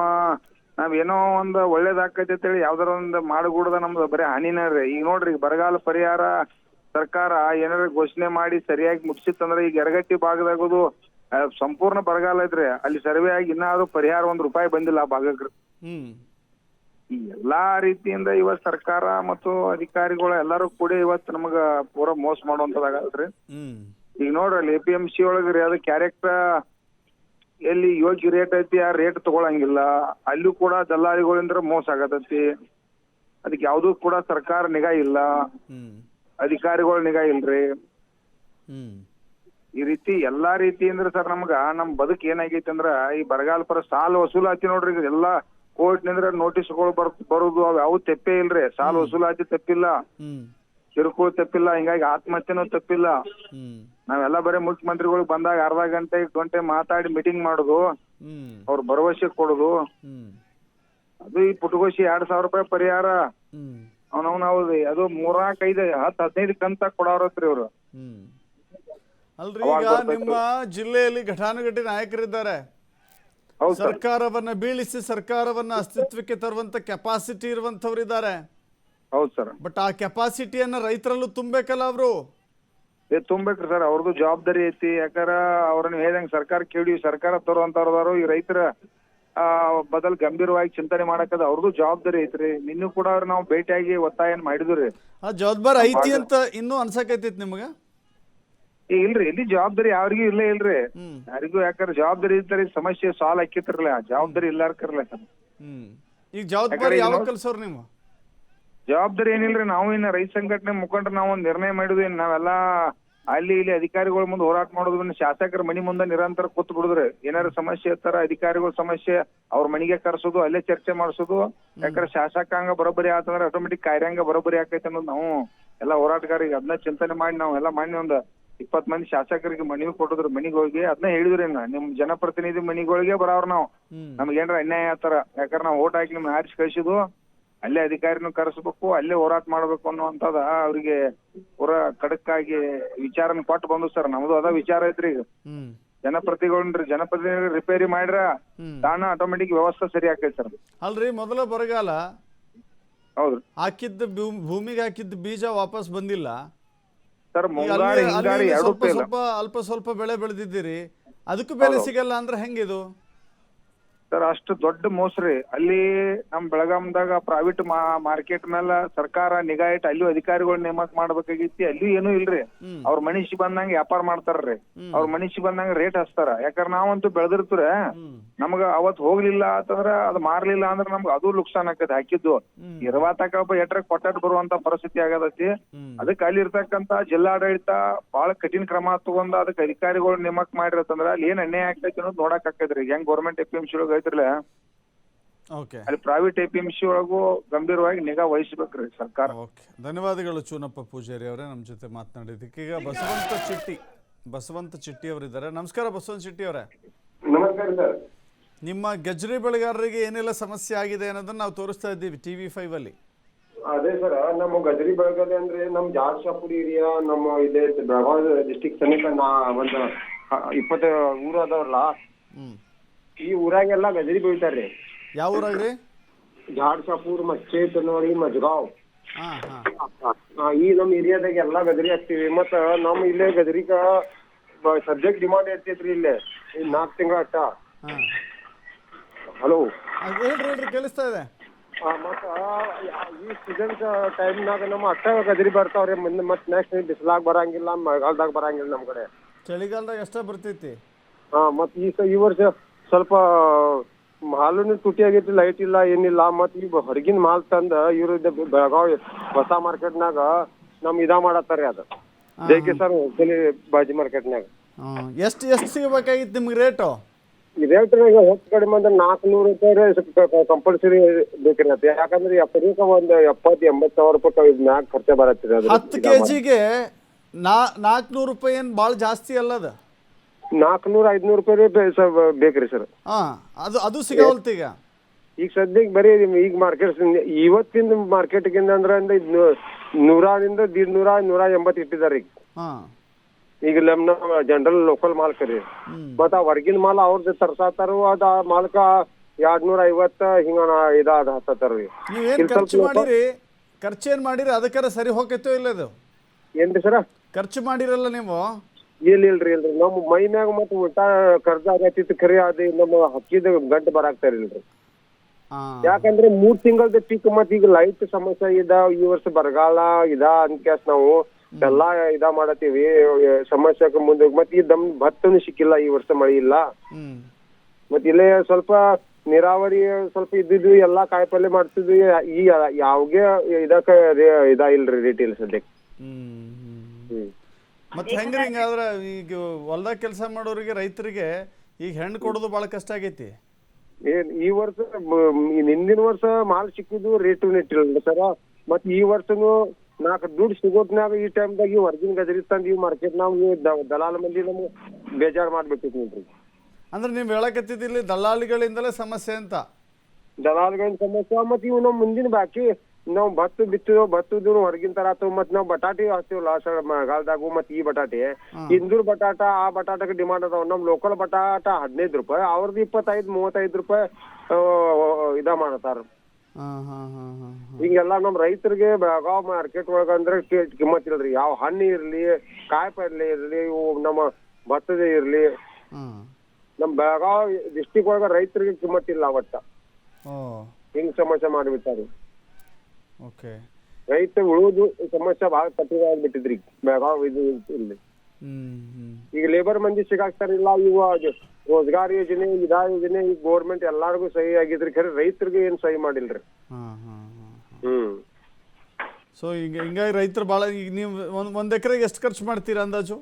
ನಾವ್ ಏನೋ ಒಂದ್ ಒಳ್ಳೇದಾಕೈತಿ ಅಂತೇಳಿ ಯಾವ್ದಾರ ಒಂದ್ ಮಾಡಗೂಡದ ನಮ್ದು ಬರೀ ಹಾನಿನ ರೀ. ಈಗ ನೋಡ್ರಿ ಈಗ ಬರಗಾಲ ಪರಿಹಾರ ಸರ್ಕಾರ ಏನಾರ ಘೋಷಣೆ ಮಾಡಿ ಸರಿಯಾಗಿ ಮುಟ್ಸಿತ್ತಂದ್ರ ಈಗ ಎರಗಟ್ಟಿ ಭಾಗದಾಗದು ಸಂಪೂರ್ಣ ಬರಗಾಲ ಐತ್ರಿ. ಅಲ್ಲಿ ಸರ್ವೆ ಆಗಿ ಇನ್ನಾದ್ರೂ ಪರಿಹಾರ ಒಂದ್ ರೂಪಾಯಿ ಬಂದಿಲ್ಲ ಆ ಭಾಗಕ್ಕೆ. ಹ್ಮ್. ಈ ಎಲ್ಲಾ ರೀತಿಯಿಂದ ಇವತ್ ಸರ್ಕಾರ ಮತ್ತು ಅಧಿಕಾರಿಗಳು ಎಲ್ಲಾರು ಕೂಡಿ ಇವತ್ ನಮಗ ಪೂರ ಮೋಸ ಮಾಡುವಂತದಾಗಲ್ರಿ. ಈಗ ನೋಡ್ರಿ ಎ ಪಿ ಎಂ ಸಿ ಒಳಗ್ರಿ ಅದು ಕ್ಯಾರೆಕ್ಟರ್ ಎಲ್ಲಿ ಯೋಗ್ಯ ರೇಟ್ ಐತಿ ಆ ರೇಟ್ ತಗೊಳಂಗಿಲ್ಲ. ಅಲ್ಲೂ ಕೂಡ ದಲ್ಲಾಳಿಗಳಿಂದ ಮೋಸ ಆಗತೈತಿ. ಅದಕ್ಕೆ ಯಾವ್ದು ಕೂಡ ಸರ್ಕಾರ ನಿಗಾ ಇಲ್ಲ. ಅಧಿಕಾರಿಗಳ ನಿಗಾ ಇಲ್ರಿ. ಈ ರೀತಿ ಎಲ್ಲಾ ರೀತಿಯಿಂದ ಸರ್ ನಮ್ಗ ನಮ್ ಬದುಕ್ ಏನಾಗೈತಿ ಅಂದ್ರ ಈ ಬರಗಾಲ ಪರ ಸಾಲ ವಸೂಲಾತಿ ನೋಡ್ರಿ ಎಲ್ಲಾ ಕೋರ್ಟ್ ನಿಂದ್ರ ನೋಟಿಸ್ಗಳು ಬರ್ ಬರುದು ಅವ್ ಯಾವ ತೆಪ್ಪೇ ಇಲ್ರಿ. ಸಾಲ ವಸೂಲಾತಿ ತಪ್ಪಿಲ್ಲ. ಕಿರುಕುಳ ತಪ್ಪಿಲ್ಲ. ಹಿಂಗಾಗಿ ಆತ್ಮಹತ್ಯೆನೂ ತಪ್ಪಿಲ್ಲ. ನಾವೆಲ್ಲಾ ಬರೀ ಮುಖ್ಯಮಂತ್ರಿಗಳು ಬಂದಾಗ ಅರ್ಧ ಗಂಟೆ ಗಂಟೆ ಮಾತಾಡಿ ಮೀಟಿಂಗ್ ಮಾಡುದು. ಅವ್ರ ಭರವಸೆ ಕೊಡುದು. ಅದು ಈ ಪುಟಗೋಶಿ ಎರಡ್ ಸಾವಿರ ರೂಪಾಯಿ ಪರಿಹಾರ. ಅವನವ್ನ ಹೌದ್ರಿ ಅದು ಮೂರಾಕ್ ಐದ್ ಹತ್ ಹದಿನೈದು ಕಂತ ಕೊಡವ್ರತ್ರಿ ಅವ್ರು. ಅಲ್ರಿ ಈಗ ನಿಮ್ಮ ಜಿಲ್ಲೆಯಲ್ಲಿ ಘಟಾನುಘಟಿ ನಾಯಕರಿದ್ದಾರೆ. ಸರ್ಕಾರವನ್ನ ಬೀಳಿಸಿ ಸರ್ಕಾರವನ್ನ ಅಸ್ತಿತ್ವಕ್ಕೆ ತರುವಂತ ಕೆಪಾಸಿಟಿ ಇರುವಂತವ್ರಿದ್ದಾರೆ ಹೌದ್ ಸರ್. ಬಟ್ ಆ ಕೆಪಾಸಿಟಿಯನ್ನ ರೈತರಲ್ಲೂ ತುಂಬಬೇಕಲ್ಲ ಅವರು? ಏ ತುಂಬೇಕ್ರಿ ಸರ್. ಅವ್ರದ್ದು ಜವಾಬ್ದಾರಿ ಐತಿ. ಯಾಕಾರ ಅವ್ರನ್ನ ಹೇಳಂಗ್ ಸರ್ಕಾರ ಕೇಳಿ ಸರ್ಕಾರ ತರುವಂತವ್ರದಾರು ಈ ರೈತರ ಆ ಬದಲ್ ಗಂಭೀರವಾಗಿ ಚಿಂತನೆ ಮಾಡಕದ ಅವ್ರದ್ದು ಜವಾಬ್ದಾರಿ ಐತ್ರಿ. ನಿನ್ನೂ ಕೂಡ ಅವ್ರ ನಾವು ಭೇಟಿಯಾಗಿ ಒತ್ತಾಯ ಮಾಡಿದ್ರಿ ಆ ಜವಾಬ್ದಾರಿ ಐತಿ ಅಂತ ಇನ್ನೂ ಅನ್ಸಕೈತಿ ನಿಮಗ? ಏ ಇಲ್ರಿ ಇಲ್ಲಿ ಜವಾಬ್ದಾರಿ ಯಾರಿಗೂ ಇಲ್ಲೇ ಇಲ್ರಿ. ಯಾರಿಗೂ ಯಾಕಂದ್ರೆ ಜವಾಬ್ದಾರಿ ಇರ್ತಾರೆ ಸಮಸ್ಯೆ ಸಾಲ್ವ್ ಹಾಕಿತ್ರಲ್ಲ ಜವಾಬ್ದಾರಿ ಇಲ್ಲಾರ್ಕರ್ಲ ಹ್ಮ್. ಈಗ ಜವಾಬ್ದಾರಿ ಯಾವಾಗ ಕಲ್ಸೋರ್ ನೀವು? ಜವಾಬ್ದಾರಿ ಏನಿಲ್ರಿ ನಾವು ಇನ್ನ ರೈತ ಸಂಘಟನೆ ಮುಖಂಡ್ರ ನಾವು ಒಂದ್ ನಿರ್ಣಯ ಮಾಡಿದ್ವಿ. ನಾವೆಲ್ಲಾ ಅಲ್ಲಿ ಇಲ್ಲಿ ಅಧಿಕಾರಿಗಳ ಮುಂದೆ ಹೋರಾಟ ಮಾಡೋದು ಶಾಸಕರ ಮನಿ ಮುಂದೆ ನಿರಂತರ ಕೂತ್ ಬಿಡುದ್ರಿ ಏನಾರ ಸಮಸ್ಯೆ ಇರ್ತಾರ ಅಧಿಕಾರಿಗಳ ಸಮಸ್ಯೆ ಅವ್ರ ಮನಿಗೆ ಕರ್ಸೋದು ಅಲ್ಲೇ ಚರ್ಚೆ ಮಾಡಿಸೋದು. ಯಾಕಂದ್ರೆ ಶಾಸಕಾಂಗ ಬರೋಬ್ಬರಿ ಆತಂದ್ರೆ ಆಟೋಮೆಟಿಕ್ ಕಾರ್ಯಾಂಗ ಬರೋಬ್ಬರಿ ಆಕೈತೆ ಅನ್ನೋದು ನಾವು ಎಲ್ಲಾ ಹೋರಾಟಗಾರಿಗೆ ಅದನ್ನ ಚಿಂತನೆ ಮಾಡಿ ನಾವು ಎಲ್ಲ ಮಾಡಿ ಒಂದ್ ಇಪ್ಪತ್ ಮಂದಿ ಶಾಸಕರಿಗೆ ಮನವಿ ಕೊಟ್ಟಿದ್ರು ಮನಿಗ್ ಹೋಗಿ ಅದನ್ನ ಹೇಳಿದ್ರಿ ನಿಮ್ ಜನಪ್ರತಿನಿಧಿ ಮನಿಗಳಿಗೆ ಬರವ್ರ ನಾವು. ನಮ್ಗೆ ಏನಾರ ಅನ್ಯಾಯ ಆತರ. ಯಾಕಂದ್ರೆ ನಾವು ಓಟ್ ಹಾಕಿ ನಿಮ್ ಆರಿಸಿ ಕಳ್ಸಿದ್ವು ಅಲ್ಲೇ ಅಧಿಕಾರಿನೂ ಕರೆಸ್ಬೇಕು ಅಲ್ಲೇ ಹೋರಾಟ ಮಾಡ್ಬೇಕು ಅನ್ನುವಂತದ ಅವ್ರಿಗೆ ಪೂರ ಕಡಕ್ಕಾಗಿ ವಿಚಾರನ ಕೊಟ್ಟು ಬಂದು ಸರ್. ನಮ್ದು ಅದ ವಿಚಾರ ಐತ್ರಿ ಈಗ. ಹ್ಮ್. ಜನಪ್ರತಿನಿಧಿಗಳು ಜನಪ್ರತಿನಿಧಿ ರಿಪೇರಿ ಮಾಡ್ರ ತಾಣ ತಾನ ಆಟೋಮೆಟಿಕ್ ವ್ಯವಸ್ಥೆ ಸರಿ ಆಕೈತಿ ಸರ್. ಅಲ್ರಿ ಮೊದಲ ಬರಗಾಲ ಹೌದ್ರಿ ಹಾಕಿದ್ದ ಭೂಮಿಗೆ ಹಾಕಿದ್ದ ಬೀಜ ವಾಪಸ್ ಬಂದಿಲ್ಲ. ಸರ್ ಮುಂಗಾರಿ ಹಿಂಗಾರಿ ಎರಡು ಸ್ವಲ್ಪ ಸ್ವಲ್ಪ ಅಲ್ಪ ಸ್ವಲ್ಪ ಬೆಳೆ ಬೆಳೆದಿದ್ದೀರಿ. ಅದಕ್ಕೂ ಬೆಲೆ ಸಿಗಲ್ಲ ಅಂದ್ರೆ ಹೆಂಗಿದು? ಸರ್ ಅಷ್ಟು ದೊಡ್ಡ ಮೋಸ್ರಿ ಅಲ್ಲಿ ನಮ್ ಬೆಳಗಾಂದಾಗ ಪ್ರೈವೇಟ್ ಮಾರ್ಕೆಟ್ ಮೇಲೆ ಸರ್ಕಾರ ನಿಗಾ ಇಟ್ಟು ಅಲ್ಲೂ ಅಧಿಕಾರಿಗಳು ನೇಮಕ ಮಾಡ್ಬೇಕಾಗಿತ್ತು ಅಲ್ಲಿ ಏನೂ ಇಲ್ರಿ. ಅವ್ರ ಮನುಷ್ಯ ಬಂದಂಗ ವ್ಯಾಪಾರ ಮಾಡ್ತಾರ್ರಿ. ಅವ್ರ ಮನುಷ್ಯ ಬಂದಂಗ ರೇಟ್ ಹಚ್ತಾರ ಯಾಕಂದ್ರೆ ನಾವಂತೂ ಬೆಳೆದಿರ್ತೀರ. ನಮಗ ಅವತ್ ಹೋಗ್ಲಿಲ್ಲ ಅಂತಂದ್ರ ಅದ್ ಮಾರ್ಲಿಲ್ಲ ಅಂದ್ರ ನಮ್ಗೆ ಅದು ಲುಕ್ಸಾನ್ ಆಕತಿ ಹಾಕಿದ್ದು. ಇರುವ ತಕ ಎಟ್ರ ಕೊಟ್ಟ ಬರುವಂತ ಪರಿಸ್ಥಿತಿ ಆಗದತಿ. ಅದಕ್ಕೆ ಅಲ್ಲಿರ್ತಕ್ಕಂತ ಜಿಲ್ಲಾಡಳಿತ ಬಹಳ ಕಠಿಣ ಕ್ರಮ ತಗೊಂಡ ಅದಕ್ಕೆ ಅಧಿಕಾರಿಗಳು ನೇಮಕ ಮಾಡಿರತ್ತಂದ್ರ ಅಲ್ಲಿ ಏನ್ ಅನ್ಯಾಯ ಆಗ್ತೈತಿ ಅನ್ನೋದು ನೋಡಕ್ ಆಕೈತ್ರಿ ಹೆಂಗ್ ಗೌರ್ಮೆಂಟ್ ಎಫ್ ಎಂ ಸಿ ಐತ್ರಲ್ಲ ಓಕೆ ಅಲ್ಲಿ private A P M C ಒಳಗೂ ಗಂಭೀರವಾಗಿ ನಿಗಾ ವಹಿಸಬೇಕ್ರಿ ಸರ್ಕಾರ. ಓಕೆ ಧನ್ಯವಾದಗಳು ಚೂನಪ್ಪ ಪೂಜಾರಿ ಅವರೇ ನಮ್ಮ ಜೊತೆ ಮಾತನಾಡಿದ್ದಕ್ಕೆ. ಈಗ ಬಸವಂತ ಚಿಟ್ಟಿ ಬಸವಂತ ಚಿಟ್ಟಿ ಅವರಿದ್ದಾರೆ. ನಮಸ್ಕಾರ ಬಸವಂತ ಚಿಟ್ಟಿ ಅವರೇ. ನಮಸ್ಕಾರ ಸರ್. ನಿಮ್ಮ ಗಜ್ರಿ ಬೆಳೆಗಾರರಿಗೆ ಏನೆಲ್ಲ ಸಮಸ್ಯೆ ಆಗಿದೆ ಅನ್ನೋದನ್ನ ನಾವು ತೋರಿಸ್ತಾ ಇದ್ದೀವಿ ಟಿವಿ ಫೈವ್ ಅಲ್ಲಿ. ಅದೇ ಸರ್ ನಮ್ಮ ಗಜರಿ ಬೆಳಗದೆ ಅಂದ್ರೆ ನಮ್ ಜಾರ್ಶಾಪುರಿ ಏರಿಯಾ ನಮ್ಮ ಇದೆ ಬೆಳಗಾವಿ ಡಿಸ್ಟಿಕ್ ಸಮೀಪ ನಾ ಒಂದು ಇಪ್ಪತ್ತು ಊರು ಅದಾವಲ್ಲ. ಹ್ಮ್. ಈ ಊರಾಗೆಲ್ಲ ಗಜರಿ ಬೆಳಿತಾರ್ರಿ. ಯಾವ ಊರಾಗ್ರಿ ರೀ ಜಾಡ್ಸಾಪುರ್ ಮಚ್ಚೆ ನೋಡಿ ಮಜ್ಗಾವ್. ಹಾ ಹಾ. ಆ, ಈ ನಮ್ ಏರಿಯಾದಾಗ ಎಲ್ಲಾ ಗದರಿ ಹಾಕ್ತಿವಿ. ಮತ್ತ ನಮ್ಮ ಇಲ್ಲೇ ಗಜರಿಗ ಸಬ್ಜೆಕ್ಟ್ ಡಿಮಾಂಡ್ ಇರ್ತೈತ್ರಿ ಇಲ್ಲೇ. ಈ ನಾಲ್ಕು ತಿಂಗಳ ಅಟ್ಟ ಹಾ. ಹಲೋ. ಅದ್ ಹೇಳ್ರಿ ಹೇಳ್ರಿ ಕೇಳಿಸ್ತಾ ಇದೆ. ಮತ್ತ ಈ ಸೀಸನ್ ಟೈಮ್ನಾಗ ನಮ್ಮ ಅಟ್ಟ ಗದರಿ ಬರ್ತಾವ್ರಿ. ಮುಂದೆ ಮತ್ ನೆಕ್ಸ್ಟ್ ಬಿಸಿಲಾಗ ಬರಂಗಿಲ್ಲ ಮಳೆಗಾಲದಾಗ ಬರಂಗಿಲ್ಲ ನಮ್ ಕಡೆ. ಚಳಿಗಾಲದಾಗ ಎಷ್ಟ ಬರ್ತೈತಿ ಹಾ ಮತ್ ಈ ಸ- ಈ ವರ್ಷ ಸ್ವಲ್ಪ ಮಾಲು ತುಟಿ ಆಗೈತಿ ಲೈಟ್ ಇಲ್ಲ ಏನಿಲ್ಲ. ಮತ್ ಈಗ ಹೊರಗಿನ ಮಾಲ್ ತಂದ ಇವ್ರ ಬೆಳಗಾವಿ ಹೊಸ ಮಾರ್ಕೆಟ್ನಾಗ ನಮ್ ಇದ ಮಾಡತ್ತಾರ್ರಿ ಅದ. ಜೈಕೆ ಸರ್ ಬಾಜಿ ಮಾರ್ಕೆಟ್ನಾಗ ನಾಗ. ಎಷ್ಟು ಎಷ್ಟು ಸಿಗಬೇಕಾಗಿತ್ತು ನಿಮ್ಗೆ ರೇಟು ರೇಟ್ ಈಗ ಹೆಚ್ಚು ಕಡಿಮೆ ಅಂದ್ರೆ ನಾಲ್ಕುನೂರು ರೂಪಾಯಿ ಕಂಪಲ್ಸರಿ ಬೇಕ್ರಿ ಅದ ಯಾಕಂದ್ರೆ ಎಪ್ಪತ್ತಕ್ಕ ಒಂದು ಎಪ್ಪತ್ತು ಎಂಬತ್ತು ಸಾವಿರ ರೂಪಾಯಿ ಮ್ಯಾಗ ಖರ್ಚ ಬರತ್ರಿ ಅದು. ಹತ್ತು ಕೆ ಜಿಗೆ ನಾ ನಾಲ್ಕುನೂರು ರೂಪಾಯಿ ಏನು ಭಾಳ ಜಾಸ್ತಿ ಅಲ್ಲದ ನಾಲ್ಕುನೂರ ಐದನೂರು ರೂಪಾಯಿ ಬೇ- ಸ- ಬೇಕ್ರಿ ಸರ್. ಹಾಂ ಅದು ಅದು ಸಿಗವಲ್ತು ಈಗ ಈಗ ಸದ್ಯಕ್ಕೆ ಬರೀ ಈಗ ಮಾರ್ಕೆಟ್ ಇವತ್ತಿನ ಮಾರ್ಕೆಟ್ಗಿಂತ ಅಂದ್ರೆ ಅಂದ್ರೆ ಇದ್ ನೂ- ನೂರರಿಂದ ದೀಡ್ ನೂರ ನೂರ ಎಂಬತ್ತು ಇಟ್ಟಿದಾರೆ ಈಗ. ಹಾಂ. ಈಗ ನಮ್ಮ ಜನರಲ್ ಲೋಕಲ್ ಮಾಲ್ ಕರಿ ಹ್ಮ್. ಮತ್ತ ಆ ಹೊರಗಿನ ಮಾಲ್ ಅವ್ರದ್ದು ತರ್ಸಾತಾರು ಅದ ಆ ಮಾಲ್ಕ ಎರಡ್ ನೂರ ಐವತ್ತ ಹಿಂಗ ಇದ ಅದ ಹತ್ತತ್ತಾರ್ರಿ ನೀವೇನು ಖರ್ಚು ಮಾಡಿರಿ? ಖರ್ಚೇನು ಮಾಡಿರಿ ಅದಕ್ಕಾರ ಸರಿ ಹೋಗೈತೋ ಇಲ್ಲ ಅದು ಏನ್ರಿ ಸರ? ಖರ್ಚು ಮಾಡಿರಲ್ಲ ನೀವು? ಇಲ್ಲ ಇಲ್ರಿ ಇಲ್ರಿ. ನಮ್ಮ ಮೈ ಮ್ಯಾಗ ಮತ್ತ ಊಟ ಕರ್ಜ ಆಗತ್ತಿತ್ತು ಖರೆ ಅದು ನಮ್ಮ ಹಕ್ಕಿದ ಗಂಟು ಬರಾಕ್ತಾರ ಇಲ್ರಿ. ಯಾಕಂದ್ರೆ ಮೂರ್ ತಿಂಗಳದ ಪೀಕ್ ಮತ್ ಈಗ ಲೈಟ್ ಸಮಸ್ಯೆ ಇದ ಈ ವರ್ಷ ಬರಗಾಲ ಇದ ಅನ್ಕ್ಯಾಸ್ ನಾವು ಎಲ್ಲಾ ಇದ ಮಾಡತ್ತೀವಿ ಸಮಸ್ಯೆ ಮುಂದೆ ಮತ್ ಈ ದಮ್ ಭತ್ತನು ಸಿಕ್ಕಿಲ್ಲ ಈ ವರ್ಷ ಮಳಿ ಇಲ್ಲ. ಮತ್ ಇಲ್ಲೇ ಸ್ವಲ್ಪ ನೀರಾವರಿ ಸ್ವಲ್ಪ ಇದ್ದಿದ್ವಿ ಎಲ್ಲಾ ಕಾಯಿಪಲ್ಲೆ ಮಾಡ್ತಿದ್ವಿ ಈ ಯಾವ್ಗೆ ಇದಕ್ಕ ಇದ ಇಲ್ರಿ ರೇಟ್ ಇಲ್ಲ ಸದ್ಯಕ್ಕೆ ಮತ್ತೆ ಹೆಂಗ್ರಿ ಹಿಂಗಾದ್ರೆ ಈಗ ಹೊಲ್ದಾಗ ಕೆಲಸ ಮಾಡೋರಿಗೆ ರೈತರಿಗೆ ಈಗ ಹೆಣ್ಣು ಕೊಡೋದು ಬಹಳ ಕಷ್ಟ ಆಗೈತಿ. ಏನ್ ಈ ವರ್ಷ ಹಿಂದಿನ ವರ್ಷ ಮಾಲ್ ಸಿಕ್ಕಿದ್ದು ರೇಟು ನೆಟ್ಟಿರಲ್ಲ ಸರ. ಮತ್ತೆ ಈ ವರ್ಷನು ನಾಲ್ಕು ದುಡ್ಡು ಸಿಗೋದ್ನಾಗ ಈ ಟೈಮ್ದಾಗ ಈ ಹೊರಗಿನ ಗಜರಿ ತಂದು ಈ ಮಾರ್ಕೆಟ್ ನಾವು ದಲಾಲ ಮಂದಿ ನಮ್ಗೆ ಬೇಜಾರ್ ಮಾಡ್ಬಿಟ್ಟಿದ್ ನೋಡ್ರಿ. ಅಂದ್ರೆ ನೀವು ಹೇಳಕತ್ತಿದ್ದಿಲ್ಲಿ ದಲ್ಲಾಳಿಗಳಿಂದಲೇ ಸಮಸ್ಯೆ ಅಂತ? ದಲಾಲ್ಗಳಿಂದ ಸಮಸ್ಯೆ ಮತ್ತೆ ಇವು ನಮ್ ಮುಂದಿನ ಬಾಕಿ ನಾವ್ ಭತ್ತ ಬಿತ್ತಿದೋ ಭತ್ತದ ಹೊರಗಿನ ತರ ಆತು ಮತ್ ನಾವ್ ಬಟಾಟಿ ಹಾಕ್ತಿವಲ್ಲ ಲಾಸ್ಟ್ ಮಳೆಗಾಲದಾಗು ಮತ್ ಈ ಬಟಾಟಿ. ಇಂದೂರ್ ಬಟಾಟ ಆ ಬಟಾಟಕ್ಕೆ ಡಿಮಾಂಡ್ ಅದಾವ. ನಮ್ ಲೋಕಲ್ ಬಟಾಟ ಹದಿನೈದು ರೂಪಾಯಿ ಅವ್ರದ್ದು ಇಪ್ಪತ್ತೈದ್ ಮೂವತ್ತೈದ್ ರೂಪಾಯಿ ಇದ ಮಾಡತಾರ. ಹಿಂಗೆಲ್ಲಾ ನಮ್ ರೈತರಿಗೆ ಬೆಳಗಾವ್ ಮಾರ್ಕೆಟ್ ಒಳಗ ಅಂದ್ರೆ ಕಿಮ್ಮತ್ ಇಲ್ರಿ ಯಾವ ಹಣ್ಣು ಇರ್ಲಿ ಕಾಯಿ ಪಲ್ಯ ಇರ್ಲಿ ನಮ್ಮ ಭತ್ತದ ಇರ್ಲಿ. ನಮ್ ಬೆಳಗಾವ್ ಡಿಸ್ಟಿಕ್ ಒಳಗ ರೈತರಿಗೆ ಕಿಮ್ಮತ್ ಇಲ್ಲ ಅವತ್ತ. ಹಿಂಗ್ ಸಮಸ್ಯೆ ಮಾಡಿಬಿಟ್ಟಾರಿ ಓಕೆ. ರೈತ ಉಳುವುದು ಸಮಸ್ಯೆ ಬಹಳ ಕಠಿಣ ಆಗ್ಬಿಟ್ಟಿದ್ರಿ. ಬೆಳಗಾವ್ ಇದು ಇಲ್ಲಿ. ಈಗ ಲೇಬರ್ ಮಂದಿ ಸಿಗಾಕ್ತಾರಿಲ್ಲ ಇವ ಅದು ರೋಜ್ಗಾರ್ ಯೋಜನೆ ಇದಾ ಯೋಜನೆ ಈ ಗೋರ್ಮೆಂಟ್ ಎಲ್ಲಾರ್ಗು ಸಹಿ ಆಗಿದ್ರಿ. ಖರೆ ರೈತರಿಗೆ ಏನ್ ಸಹಿ ಮಾಡಿಲ್ರಿ? ಹ್ಮ್. ಸೊ ಈಗ ಹಿಂಗಾಗಿ ರೈತರು ಬಹಳ ಈಗ ನೀವು ಒಂದ್ ಒಂದು ಎಕರೆಗೆ ಎಷ್ಟು ಖರ್ಚು ಮಾಡ್ತೀರಾ ಅಂದಾಜು?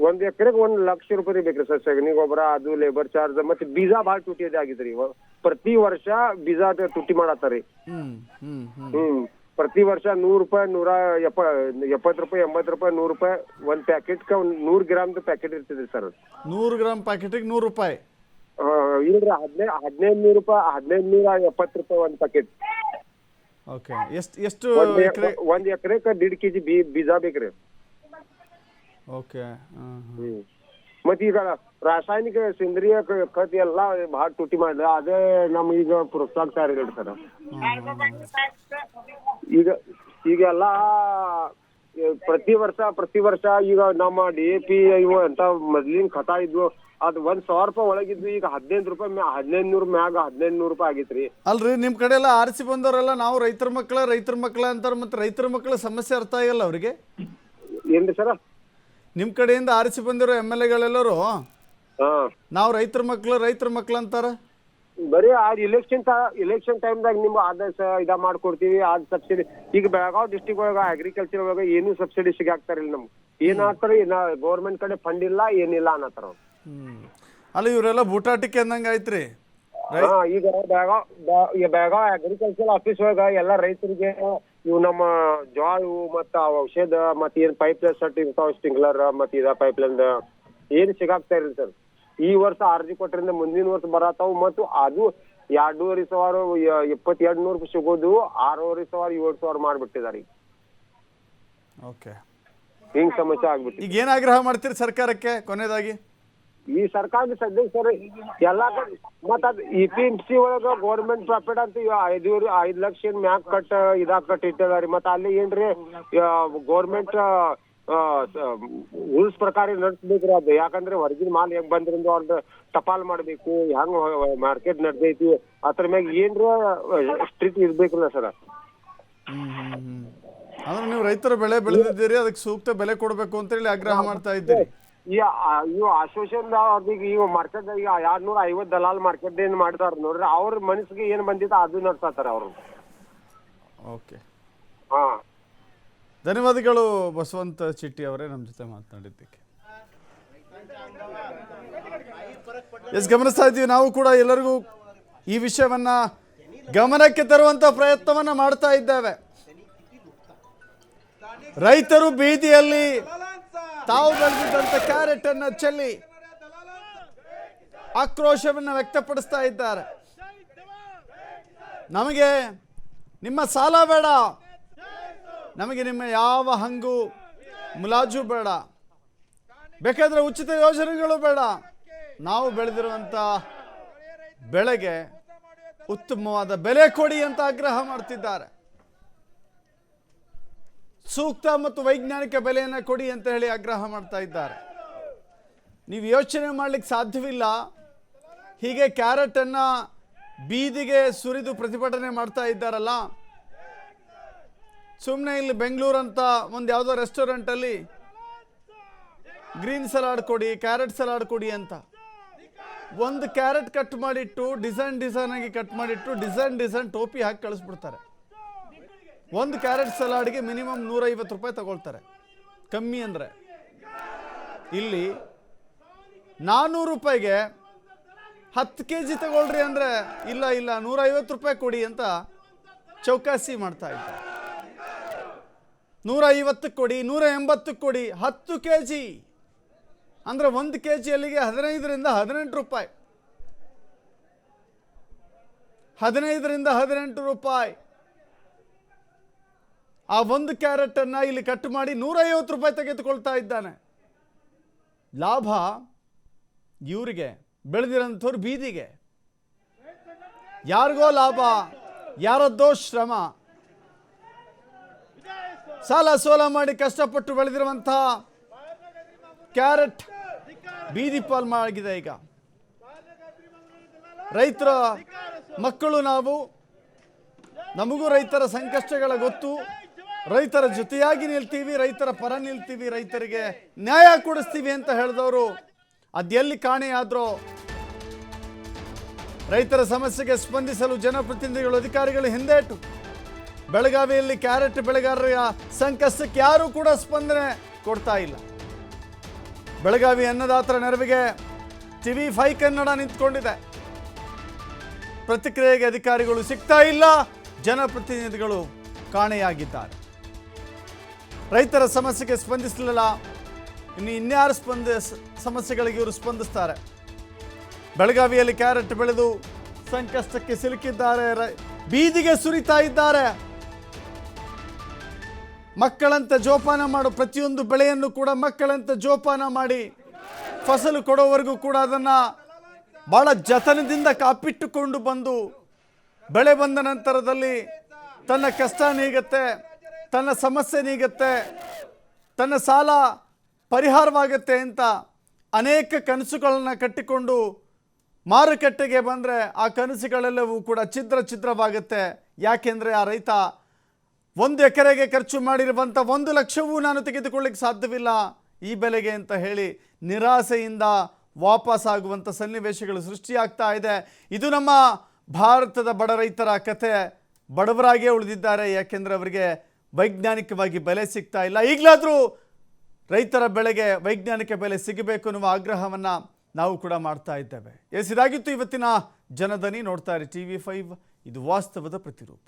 ಒಂದ್ ಎಕರೆಗೆ ಒಂದ್ ಲಕ್ಷ ರೂಪಾಯಿ ಬೇಕ್ರಿ ಸರ್ ಸಗಣಿ ಗೊಬ್ಬರ ಅದು ಲೇಬರ್ ಚಾರ್ಜ್ ಮತ್ತೆ ಬೀಜ ಭಾಳ ತುಟಿ ಆಗಿದ್ರಿ ಇವ- ಪ್ರತಿ ವರ್ಷ ಬೀಜ ತುಟ್ಟಿ ತುಟಿ ಮಾಡತ್ತಾರಿ ಹ್ಮ್ ಪ್ರತಿ ವರ್ಷ ನೂರ್ ರೂಪಾಯಿ ನೂರ ಎಪ್ಪ ಎಪ್ಪತ್ ರೂಪಾಯಿ ಎಂಬತ್ ರೂಪಾಯಿ ನೂರ್ ರೂಪಾಯಿ ಒಂದ್ ಪ್ಯಾಕೆಟ್ ನೂರ್ ಗ್ರಾಮ್ದು ಪ್ಯಾಕೆಟ್ ಇರ್ತಿದ್ರಿ ಸರ್. ನೂರು ಗ್ರಾಮ್ ಪ್ಯಾಕೆಟಿಗೆ ನೂರು ರೂಪಾಯಿ? ಇಲ್ರಿ ಹದಿನೈದು ಹದಿನೈದು ನೂರು ರೂಪಾಯಿ ಹದಿನೈದು ನೂರ ಎಪ್ಪತ್ತು ರೂಪಾಯಿ ಒಂದ್ ಪ್ಯಾಕೆಟ್ ಓಕೆ ಎಷ್ಟು ಎಷ್ಟು ಒಂದ್ ಎಕ್ರೆ? ಒಂದ್ ಎಕರೆಕ ದೀಡ್ ಕೆಜಿ ಬೀಜ ಬೇಕ್ರಿ. ಓಕೆ ಹ್ಮ್. ಮತ್ ಈಗ ರಾಸಾಯನಿಕ ಸೇಂದ್ರಿಯ ಕ- ಖತ್ ಎಲ್ಲ ಭಾಳ ತುಟಿ ಮಾಡ್ಲಿ ಅದೇ ನಮ್ ಈಗ ಪ್ರೋತ್ಸಾಹ ಸರ್. ಈಗ ಎಲ್ಲ ಪ್ರತಿ ವರ್ಷ ಪ್ರತಿ ವರ್ಷ ಈಗ ನಮ್ಮ ಡಿ ಎ ಪಿ ಇವು ಅಂತ ಮೊದ್ಲಿನ ಖತಾ ಇದ್ವು. ಅದ್ ಒಂದ್ ಸಾವಿರ ರೂಪಾಯಿ ಒಳಗಿದ್ವಿ ಈಗ ಹದಿನೈದು ರೂಪಾಯಿ ಮ್ಯಾ ಹದಿನೈದು ನೂರು ಮ್ಯಾಗ ಹದಿನೈದು ನೂರು ರೂಪಾಯಿ ಆಗೈತ್ರಿ. ಅಲ್ರಿ ನಿಮ್ ಕಡೆ ಎಲ್ಲ ಆರಿಸಿ ಬಂದವರೆಲ್ಲ ನಾವು ರೈತರ ಮಕ್ಕಳ ರೈತರ ಮಕ್ಕಳ ಅಂತಾರ ಮತ್ತೆ ರೈತರ ಮಕ್ಕಳ ಸಮಸ್ಯೆ ಅರ್ಥ ಆಗಲ್ಲ ಅವ್ರಿಗೆ? ಏನ್ರಿ ಸರ? ನಿಮ್ಮ ಕಡೆಯಿಂದ ಆರಿಸಿ ಬಂದಿರೋ ಎಂ ಎಲ್ ಎಗಳೆಲ್ಲರೂ ನಾವು ರೈತರ ಮಕ್ಕಳು ರೈತರ ಮಕ್ಕಳು ಅಂತಾರ? ಬರೀ ಆ ಇಲೆಕ್ಷನ್ ಇಲೆಕ್ಷನ್ ಟೈಮ್ದಾಗ ನಿಮ್ಗೆ ಆದರ್ಶ ಇದ ಮಾಡ್ಕೊಡ್ತೀವಿ ಆ ಸಬ್ಸಿಡಿ ಈಗ ಬೆಳಗಾವ್ ಡಿಸ್ಟಿಕ್ ಒಳಗ ಅಗ್ರಿಕಲ್ಚರ್ ಒಳಗ ಏನು ಸಬ್ಸಿಡಿ ಸಿಗಾಕ್ತಾರಿಲ್ಲ ನಮ್ಗೆ. ಏನ್ ಹಾಕ್ತಾರ ಗೌರ್ಮೆಂಟ್ ಕಡೆ ಫಂಡ್ ಇಲ್ಲ ಏನಿಲ್ಲ ಅನ್ನತ್ತಾರ ಅಲ್ಲ ಇವರೆಲ್ಲ ಬೂಟಾಟಿಕೆ ಅಂದಂಗ ಐತ್ರಿ ಈಗ ಬೆಳಗಾವ್ ಬೆಳಗಾವ್ ಅಗ್ರಿಕಲ್ಚರ್ ಆಫೀಸ್ ಒಳಗ ಎಲ್ಲಾ ರೈತರಿಗೆ ಇವು ನಮ್ಮ ಜ್ವಾಳು ಮತ್ತ ಔಷಧ ಮತ್ತ ಏನ್ ಪೈಪ್ ಲೈನ್ ಸಟ್ ಇರ್ತಾವ ಸ್ಟಿಂಗ್ಲರ್ ಮತ್ತ ಇದ ಪೈಪ್ ಲೈನ್ ಏನ್ ಸಿಗಾಕ್ತಾ ಇರಲಿ ಸರ್ ಈ ವರ್ಷ ಅರ್ಜಿ ಕೊಟ್ಟರಿಂದ ಮುಂದಿನ ವರ್ಷ ಬರತಾವ್ ಮತ್ತು ಅದು ಎರಡೂವರೆ ಸಾವಿರ ಇಪ್ಪತ್ತೆರಡು ನೂರು ಸಿಗೋದು ಆರೂವರೆ ಸಾವಿರ ಏಳು ಸಾವಿರ ಮಾಡ್ಬಿಟ್ಟಿದಾರೆ ಈಗ. ಓಕೆ ಹಿಂಗ್ ಸಮಸ್ಯೆ ಆಗ್ಬಿಟ್ಟು ಈಗ ಏನು ಆಗ್ರಹ ಮಾಡ್ತೀರಿ ಸರ್ಕಾರಕ್ಕೆ ಕೊನೆಯದಾಗಿ ಈ ಸರ್ಕಾರದ ಸದ್ಯ ಸರ್ ಎಲ್ಲಾ ಕಡೆ ಮತ್ತ ಅದ್ ಇ ಪಿ ಎಂ ಸಿ ಒಳಗ ಗೌರ್ಮೆಂಟ್ ಪ್ರಾಫಿಟ್ ಅಂತ ಐದೂವರೆ ಐದ್ ಲಕ್ಷ ಏನ್ ಮ್ಯಾಕ್ ಕಟ್ ಇದಾಗ್ ಕಟ್ ಇಟ್ಟಿದಾರಿ ಮತ್ತ ಅಲ್ಲಿ ಏನ್ರಿ ಗೌರ್ಮೆಂಟ್ ರೂಲ್ಸ್ ಪ್ರಕಾರ ನಡ್ಸ್ಬೇಕ್ರಿ ಅದು. ಯಾಕಂದ್ರೆ ಹೊರಗಿನ ಮಾಲ್ ಹೆಂಗ್ ಬಂದ್ರಿಂದ ಅವ್ರದ್ದು ಟಪಾಲ್ ಮಾಡ್ಬೇಕು, ಹೆಂಗ್ ಮಾರ್ಕೆಟ್ ನಡ್ದೈತಿ, ಅದ್ರ ಮ್ಯಾಗ ಏನ್ರ ಸ್ಟ್ರಿಕ್ಟ್ ಇರ್ಬೇಕಲ್ಲ ಸರ್. ಅಂದ್ರೆ ನೀವು ರೈತರ ಬೆಳೆ ಬೆಳೆದಿದ್ದೀರಿ, ಅದಕ್ಕೆ ಸೂಕ್ತ ಬೆಲೆ ಕೊಡಬೇಕು ಅಂತೇಳಿ ಆಗ್ರಹ ಮಾಡ್ತಾ ಇದ್ದೀರಿ. ಈ ಇವು ಅಸೋಸಿಯೇಷನ್ ಅವ್ರಿಗೆ ಈಗ ಮಾರ್ಕೆಟ್ ಈಗ ಎರಡ್ ನೂರ ಐವತ್ ದಲಾಲ್ ಮಾರ್ಕೆಟ್ ಏನ್ ಮಾಡ್ತಾರ ನೋಡ್ರಿ ಅವ್ರ ಮನಸ್ಸಿಗೆ ಏನ್ ಬಂದಿತ್ತು ಅದು ನಡ್ಸತ್ತಾರ ಅವ್ರು. ಓಕೆ. ಹಾ. ಧನ್ಯವಾದಗಳು ಬಸವಂತ ಚಿಟ್ಟಿ ಅವರೇ ನಮ್ಮ ಜೊತೆ ಮಾತನಾಡಿದ್ದಕ್ಕೆ. ಎಸ್ ಗಮನಿಸ್ತಾ ಇದ್ದೀವಿ ನಾವು ಕೂಡ ಎಲ್ಲರಿಗೂ ಈ ವಿಷಯವನ್ನ ಗಮನಕ್ಕೆ ತರುವಂತ ಪ್ರಯತ್ನವನ್ನ ಮಾಡ್ತಾ ಇದ್ದೇವೆ. ರೈತರು ಬೀದಿಯಲ್ಲಿ ತಾವು ಬೆಳೆದಿದ್ದಂಥ ಕ್ಯಾರೆಟ್ ಅನ್ನು ಚೆಲ್ಲಿ ಆಕ್ರೋಶವನ್ನು ವ್ಯಕ್ತಪಡಿಸ್ತಾ ಇದ್ದಾರೆ. ನಮಗೆ ನಿಮ್ಮ ಸಾಲ ಬೇಡ. ನಮಗೆ ನಿಮ್ಮ ಯಾವ ಹಂಗು ಮುಲಾಜು ಬೇಡ. ಬೇಕಾದ್ರೆ ಉಚಿತ ಯೋಜನೆಗಳು ಬೇಡ. ನಾವು ಬೆಳೆದಿರುವಂಥ ಬೆಳೆಗೆ ಉತ್ತಮವಾದ ಬೆಲೆ ಕೊಡಿ ಅಂತ ಆಗ್ರಹ ಮಾಡ್ತಿದ್ದಾರೆ. ಸೂಕ್ತ ಮತ್ತು ವೈಜ್ಞಾನಿಕ ಬೆಲೆಯನ್ನು ಕೊಡಿ ಅಂತ ಹೇಳಿ ಆಗ್ರಹ ಮಾಡ್ತಾ ಇದ್ದಾರೆ. ನೀವು ಯೋಚನೆ ಮಾಡಲಿಕ್ಕೆ ಸಾಧ್ಯವಿಲ್ಲ. ಹೀಗೆ ಕ್ಯಾರೆಟನ್ನು ಬೀದಿಗೆ ಸುರಿದು ಪ್ರತಿಭಟನೆ ಮಾಡ್ತಾ ಇದ್ದಾರಲ್ಲ. ಸುಮ್ಮನೆ ಇಲ್ಲಿ ಬೆಂಗಳೂರು ಅಂತ ಒಂದು ಯಾವುದೋ ರೆಸ್ಟೋರೆಂಟಲ್ಲಿ ಗ್ರೀನ್ ಸಲಾಡ್ ಕೊಡಿ ಕ್ಯಾರೆಟ್ ಸಲಾಡ್ ಕೊಡಿ ಅಂತ. ಒಂದು ಕ್ಯಾರೆಟ್ ಕಟ್ ಮಾಡಿಟ್ಟು ಡಿಸೈನ್ ಡಿಸೈನ್ ಆಗಿ ಕಟ್ ಮಾಡಿಟ್ಟು ಡಿಸೈನ್ ಡಿಸೈನ್ ಟೋಪಿ ಹಾಕಿ ಕಳಿಸ್ಬಿಡ್ತಾರೆ. ಒಂದು ಕ್ಯಾರೆಟ್ ಸಲಾಡ್ಗೆ ಮಿನಿಮಮ್ ನೂರೈವತ್ತು ರೂಪಾಯಿ ತಗೊಳ್ತಾರೆ. ಕಮ್ಮಿ ಅಂದರೆ. ಇಲ್ಲಿ ನಾನ್ನೂರು ರೂಪಾಯಿಗೆ ಹತ್ತು ಕೆ ಜಿ ತಗೊಳ್ರಿ ಅಂದರೆ ಇಲ್ಲ ಇಲ್ಲ, ನೂರೈವತ್ತು ರೂಪಾಯಿ ಕೊಡಿ ಅಂತ ಚೌಕಾಸಿ ಮಾಡ್ತಾ ಇದ್ದಾರೆ. ನೂರ ಐವತ್ತಕ್ಕೆ ಕೊಡಿ ನೂರ ಎಂಬತ್ತಕ್ಕೆ ಕೊಡಿ, ಹತ್ತು ಕೆ ಜಿ ಅಂದರೆ ಒಂದು ಕೆ ಜಿಯಲ್ಲಿಗೆ ಹದಿನೈದರಿಂದ ಹದಿನೆಂಟು ರೂಪಾಯಿ. ಹದಿನೈದರಿಂದ ಹದಿನೆಂಟು ರೂಪಾಯಿ. ಆ ಒಂದು ಕ್ಯಾರೆಟನ್ನು ಇಲ್ಲಿ ಕಟ್ ಮಾಡಿ ನೂರೈವತ್ತು ರೂಪಾಯಿ ತೆಗೆದುಕೊಳ್ತಾ ಇದ್ದಾನೆ. ಲಾಭ ಇವರಿಗೆ, ಬೆಳೆದಿರೋಂಥವ್ರು ಬೀದಿಗೆ. ಯಾರಿಗೋ ಲಾಭ, ಯಾರದ್ದೋ ಶ್ರಮ. ಸಾಲ ಸೋಲ ಮಾಡಿ ಕಷ್ಟಪಟ್ಟು ಬೆಳೆದಿರುವಂಥ ಕ್ಯಾರೆಟ್ ಬೀದಿ ಪಾಲ್ ಆಗಿದೆ ಈಗ. ರೈತರ ಮಕ್ಕಳು ನಾವು, ನಮಗೂ ರೈತರ ಸಂಕಷ್ಟಗಳ ಗೊತ್ತು. ರೈತರ ಜೊತೆಯಾಗಿ ನಿಲ್ತೀವಿ, ರೈತರ ಪರ ನಿಲ್ತೀವಿ, ರೈತರಿಗೆ ನ್ಯಾಯ ಕೊಡಿಸ್ತೀವಿ ಅಂತ ಹೇಳಿದವರು. ಅದೆಲ್ಲಿ ಕಾಣೆಯಾದ್ರೋ ರೈತರ ಸಮಸ್ಯೆಗೆ ಸ್ಪಂದಿಸಲು ಜನಪ್ರತಿನಿಧಿಗಳು, ಅಧಿಕಾರಿಗಳು ಹಿಂದೇಟು. ಬೆಳಗಾವಿಯಲ್ಲಿ ಕ್ಯಾರೆಟ್ ಬೆಳೆಗಾರರ ಸಂಕಷ್ಟಕ್ಕೆ ಯಾರೂ ಕೂಡ ಸ್ಪಂದನೆ ಕೊಡ್ತಾ ಇಲ್ಲ. ಬೆಳಗಾವಿ ಅನ್ನದಾತರ ನೆರವಿಗೆ ಟಿವಿ ಫೈ ಕನ್ನಡ ನಿಂತ್ಕೊಂಡಿದೆ. ಪ್ರತಿಕ್ರಿಯೆಗೆ ಅಧಿಕಾರಿಗಳು ಸಿಗ್ತಾ ಇಲ್ಲ, ಜನಪ್ರತಿನಿಧಿಗಳು ಕಾಣೆಯಾಗಿದ್ದಾರೆ. ರೈತರ ಸಮಸ್ಯೆಗೆ ಸ್ಪಂದಿಸಲಿಲ್ಲ. ಇನ್ನು ಇನ್ಯಾರು ಸ್ಪಂದ, ಸಮಸ್ಯೆಗಳಿಗೆ ಇವರು ಸ್ಪಂದಿಸ್ತಾರೆ? ಬೆಳಗಾವಿಯಲ್ಲಿ ಕ್ಯಾರೆಟ್ ಬೆಳೆದು ಸಂಕಷ್ಟಕ್ಕೆ ಸಿಲುಕಿದ್ದಾರೆ. ಬೀದಿಗೆ ಸುರಿತಾ ಇದ್ದಾರೆ. ಮಕ್ಕಳಂತೆ ಜೋಪಾನ ಮಾಡೋ ಪ್ರತಿಯೊಂದು ಬೆಳೆಯನ್ನು ಕೂಡ ಮಕ್ಕಳಂತೆ ಜೋಪಾನ ಮಾಡಿ ಫಸಲು ಕೊಡೋವರೆಗೂ ಕೂಡ ಅದನ್ನು ಭಾಳ ಜತನದಿಂದ ಕಾಪಿಟ್ಟುಕೊಂಡು ಬಂದು ಬೆಳೆ ಬಂದ ನಂತರದಲ್ಲಿ ತನ್ನ ಕಷ್ಟ ನೀಗುತ್ತೆ. ತನ್ನ ಸಮಸ್ಯೆ ನೀಗುತ್ತೆ, ತನ್ನ ಸಾಲ ಪರಿಹಾರವಾಗುತ್ತೆ ಅಂತ ಅನೇಕ ಕನಸುಗಳನ್ನು ಕಟ್ಟಿಕೊಂಡು ಮಾರುಕಟ್ಟೆಗೆ ಬಂದರೆ ಆ ಕನಸುಗಳೆಲ್ಲವೂ ಕೂಡ ಛಿದ್ರ ಛಿದ್ರವಾಗುತ್ತೆ. ಯಾಕೆಂದರೆ ಆ ರೈತ ಒಂದು ಎಕರೆಗೆ ಖರ್ಚು ಮಾಡಿರುವಂಥ ಒಂದು ಲಕ್ಷವೂ ನಾನು ತೆಗೆದುಕೊಳ್ಳಿಕ್ಕೆ ಸಾಧ್ಯವಿಲ್ಲ. ಈ ಬೆಲೆಗೆ ಅಂತ ಹೇಳಿ ನಿರಾಸೆಯಿಂದ ವಾಪಸ್ಸಾಗುವಂಥ ಸನ್ನಿವೇಶಗಳು ಸೃಷ್ಟಿಯಾಗ್ತಾ ಇದೆ. ಇದು ನಮ್ಮ ಭಾರತದ ಬಡ ರೈತರ ಕತೆ ಬಡವರಾಗೇ ಉಳಿದಿದ್ದಾರೆ. ಯಾಕೆಂದರೆ ಅವರಿಗೆ ವೈಜ್ಞಾನಿಕವಾಗಿ ಬೆಲೆ ಸಿಗ್ತಾ ಇಲ್ಲ. ಈಗಲಾದರೂ ರೈತರ ಬೆಳೆಗೆ ವೈಜ್ಞಾನಿಕ ಬೆಲೆ ಸಿಗಬೇಕು ಅನ್ನುವ ಆಗ್ರಹವನ್ನು ನಾವು ಕೂಡ ಮಾಡ್ತಾ ಇದ್ದೇವೆ. ಎಸ್, ಇದಾಗಿತ್ತು ಇವತ್ತಿನ ಜನಧನಿ ನೋಡ್ತಾ ಇರಿ ಟಿ ವಿ ಫೈವ್. ಇದು ವಾಸ್ತವದ ಪ್ರತಿರೂಪ.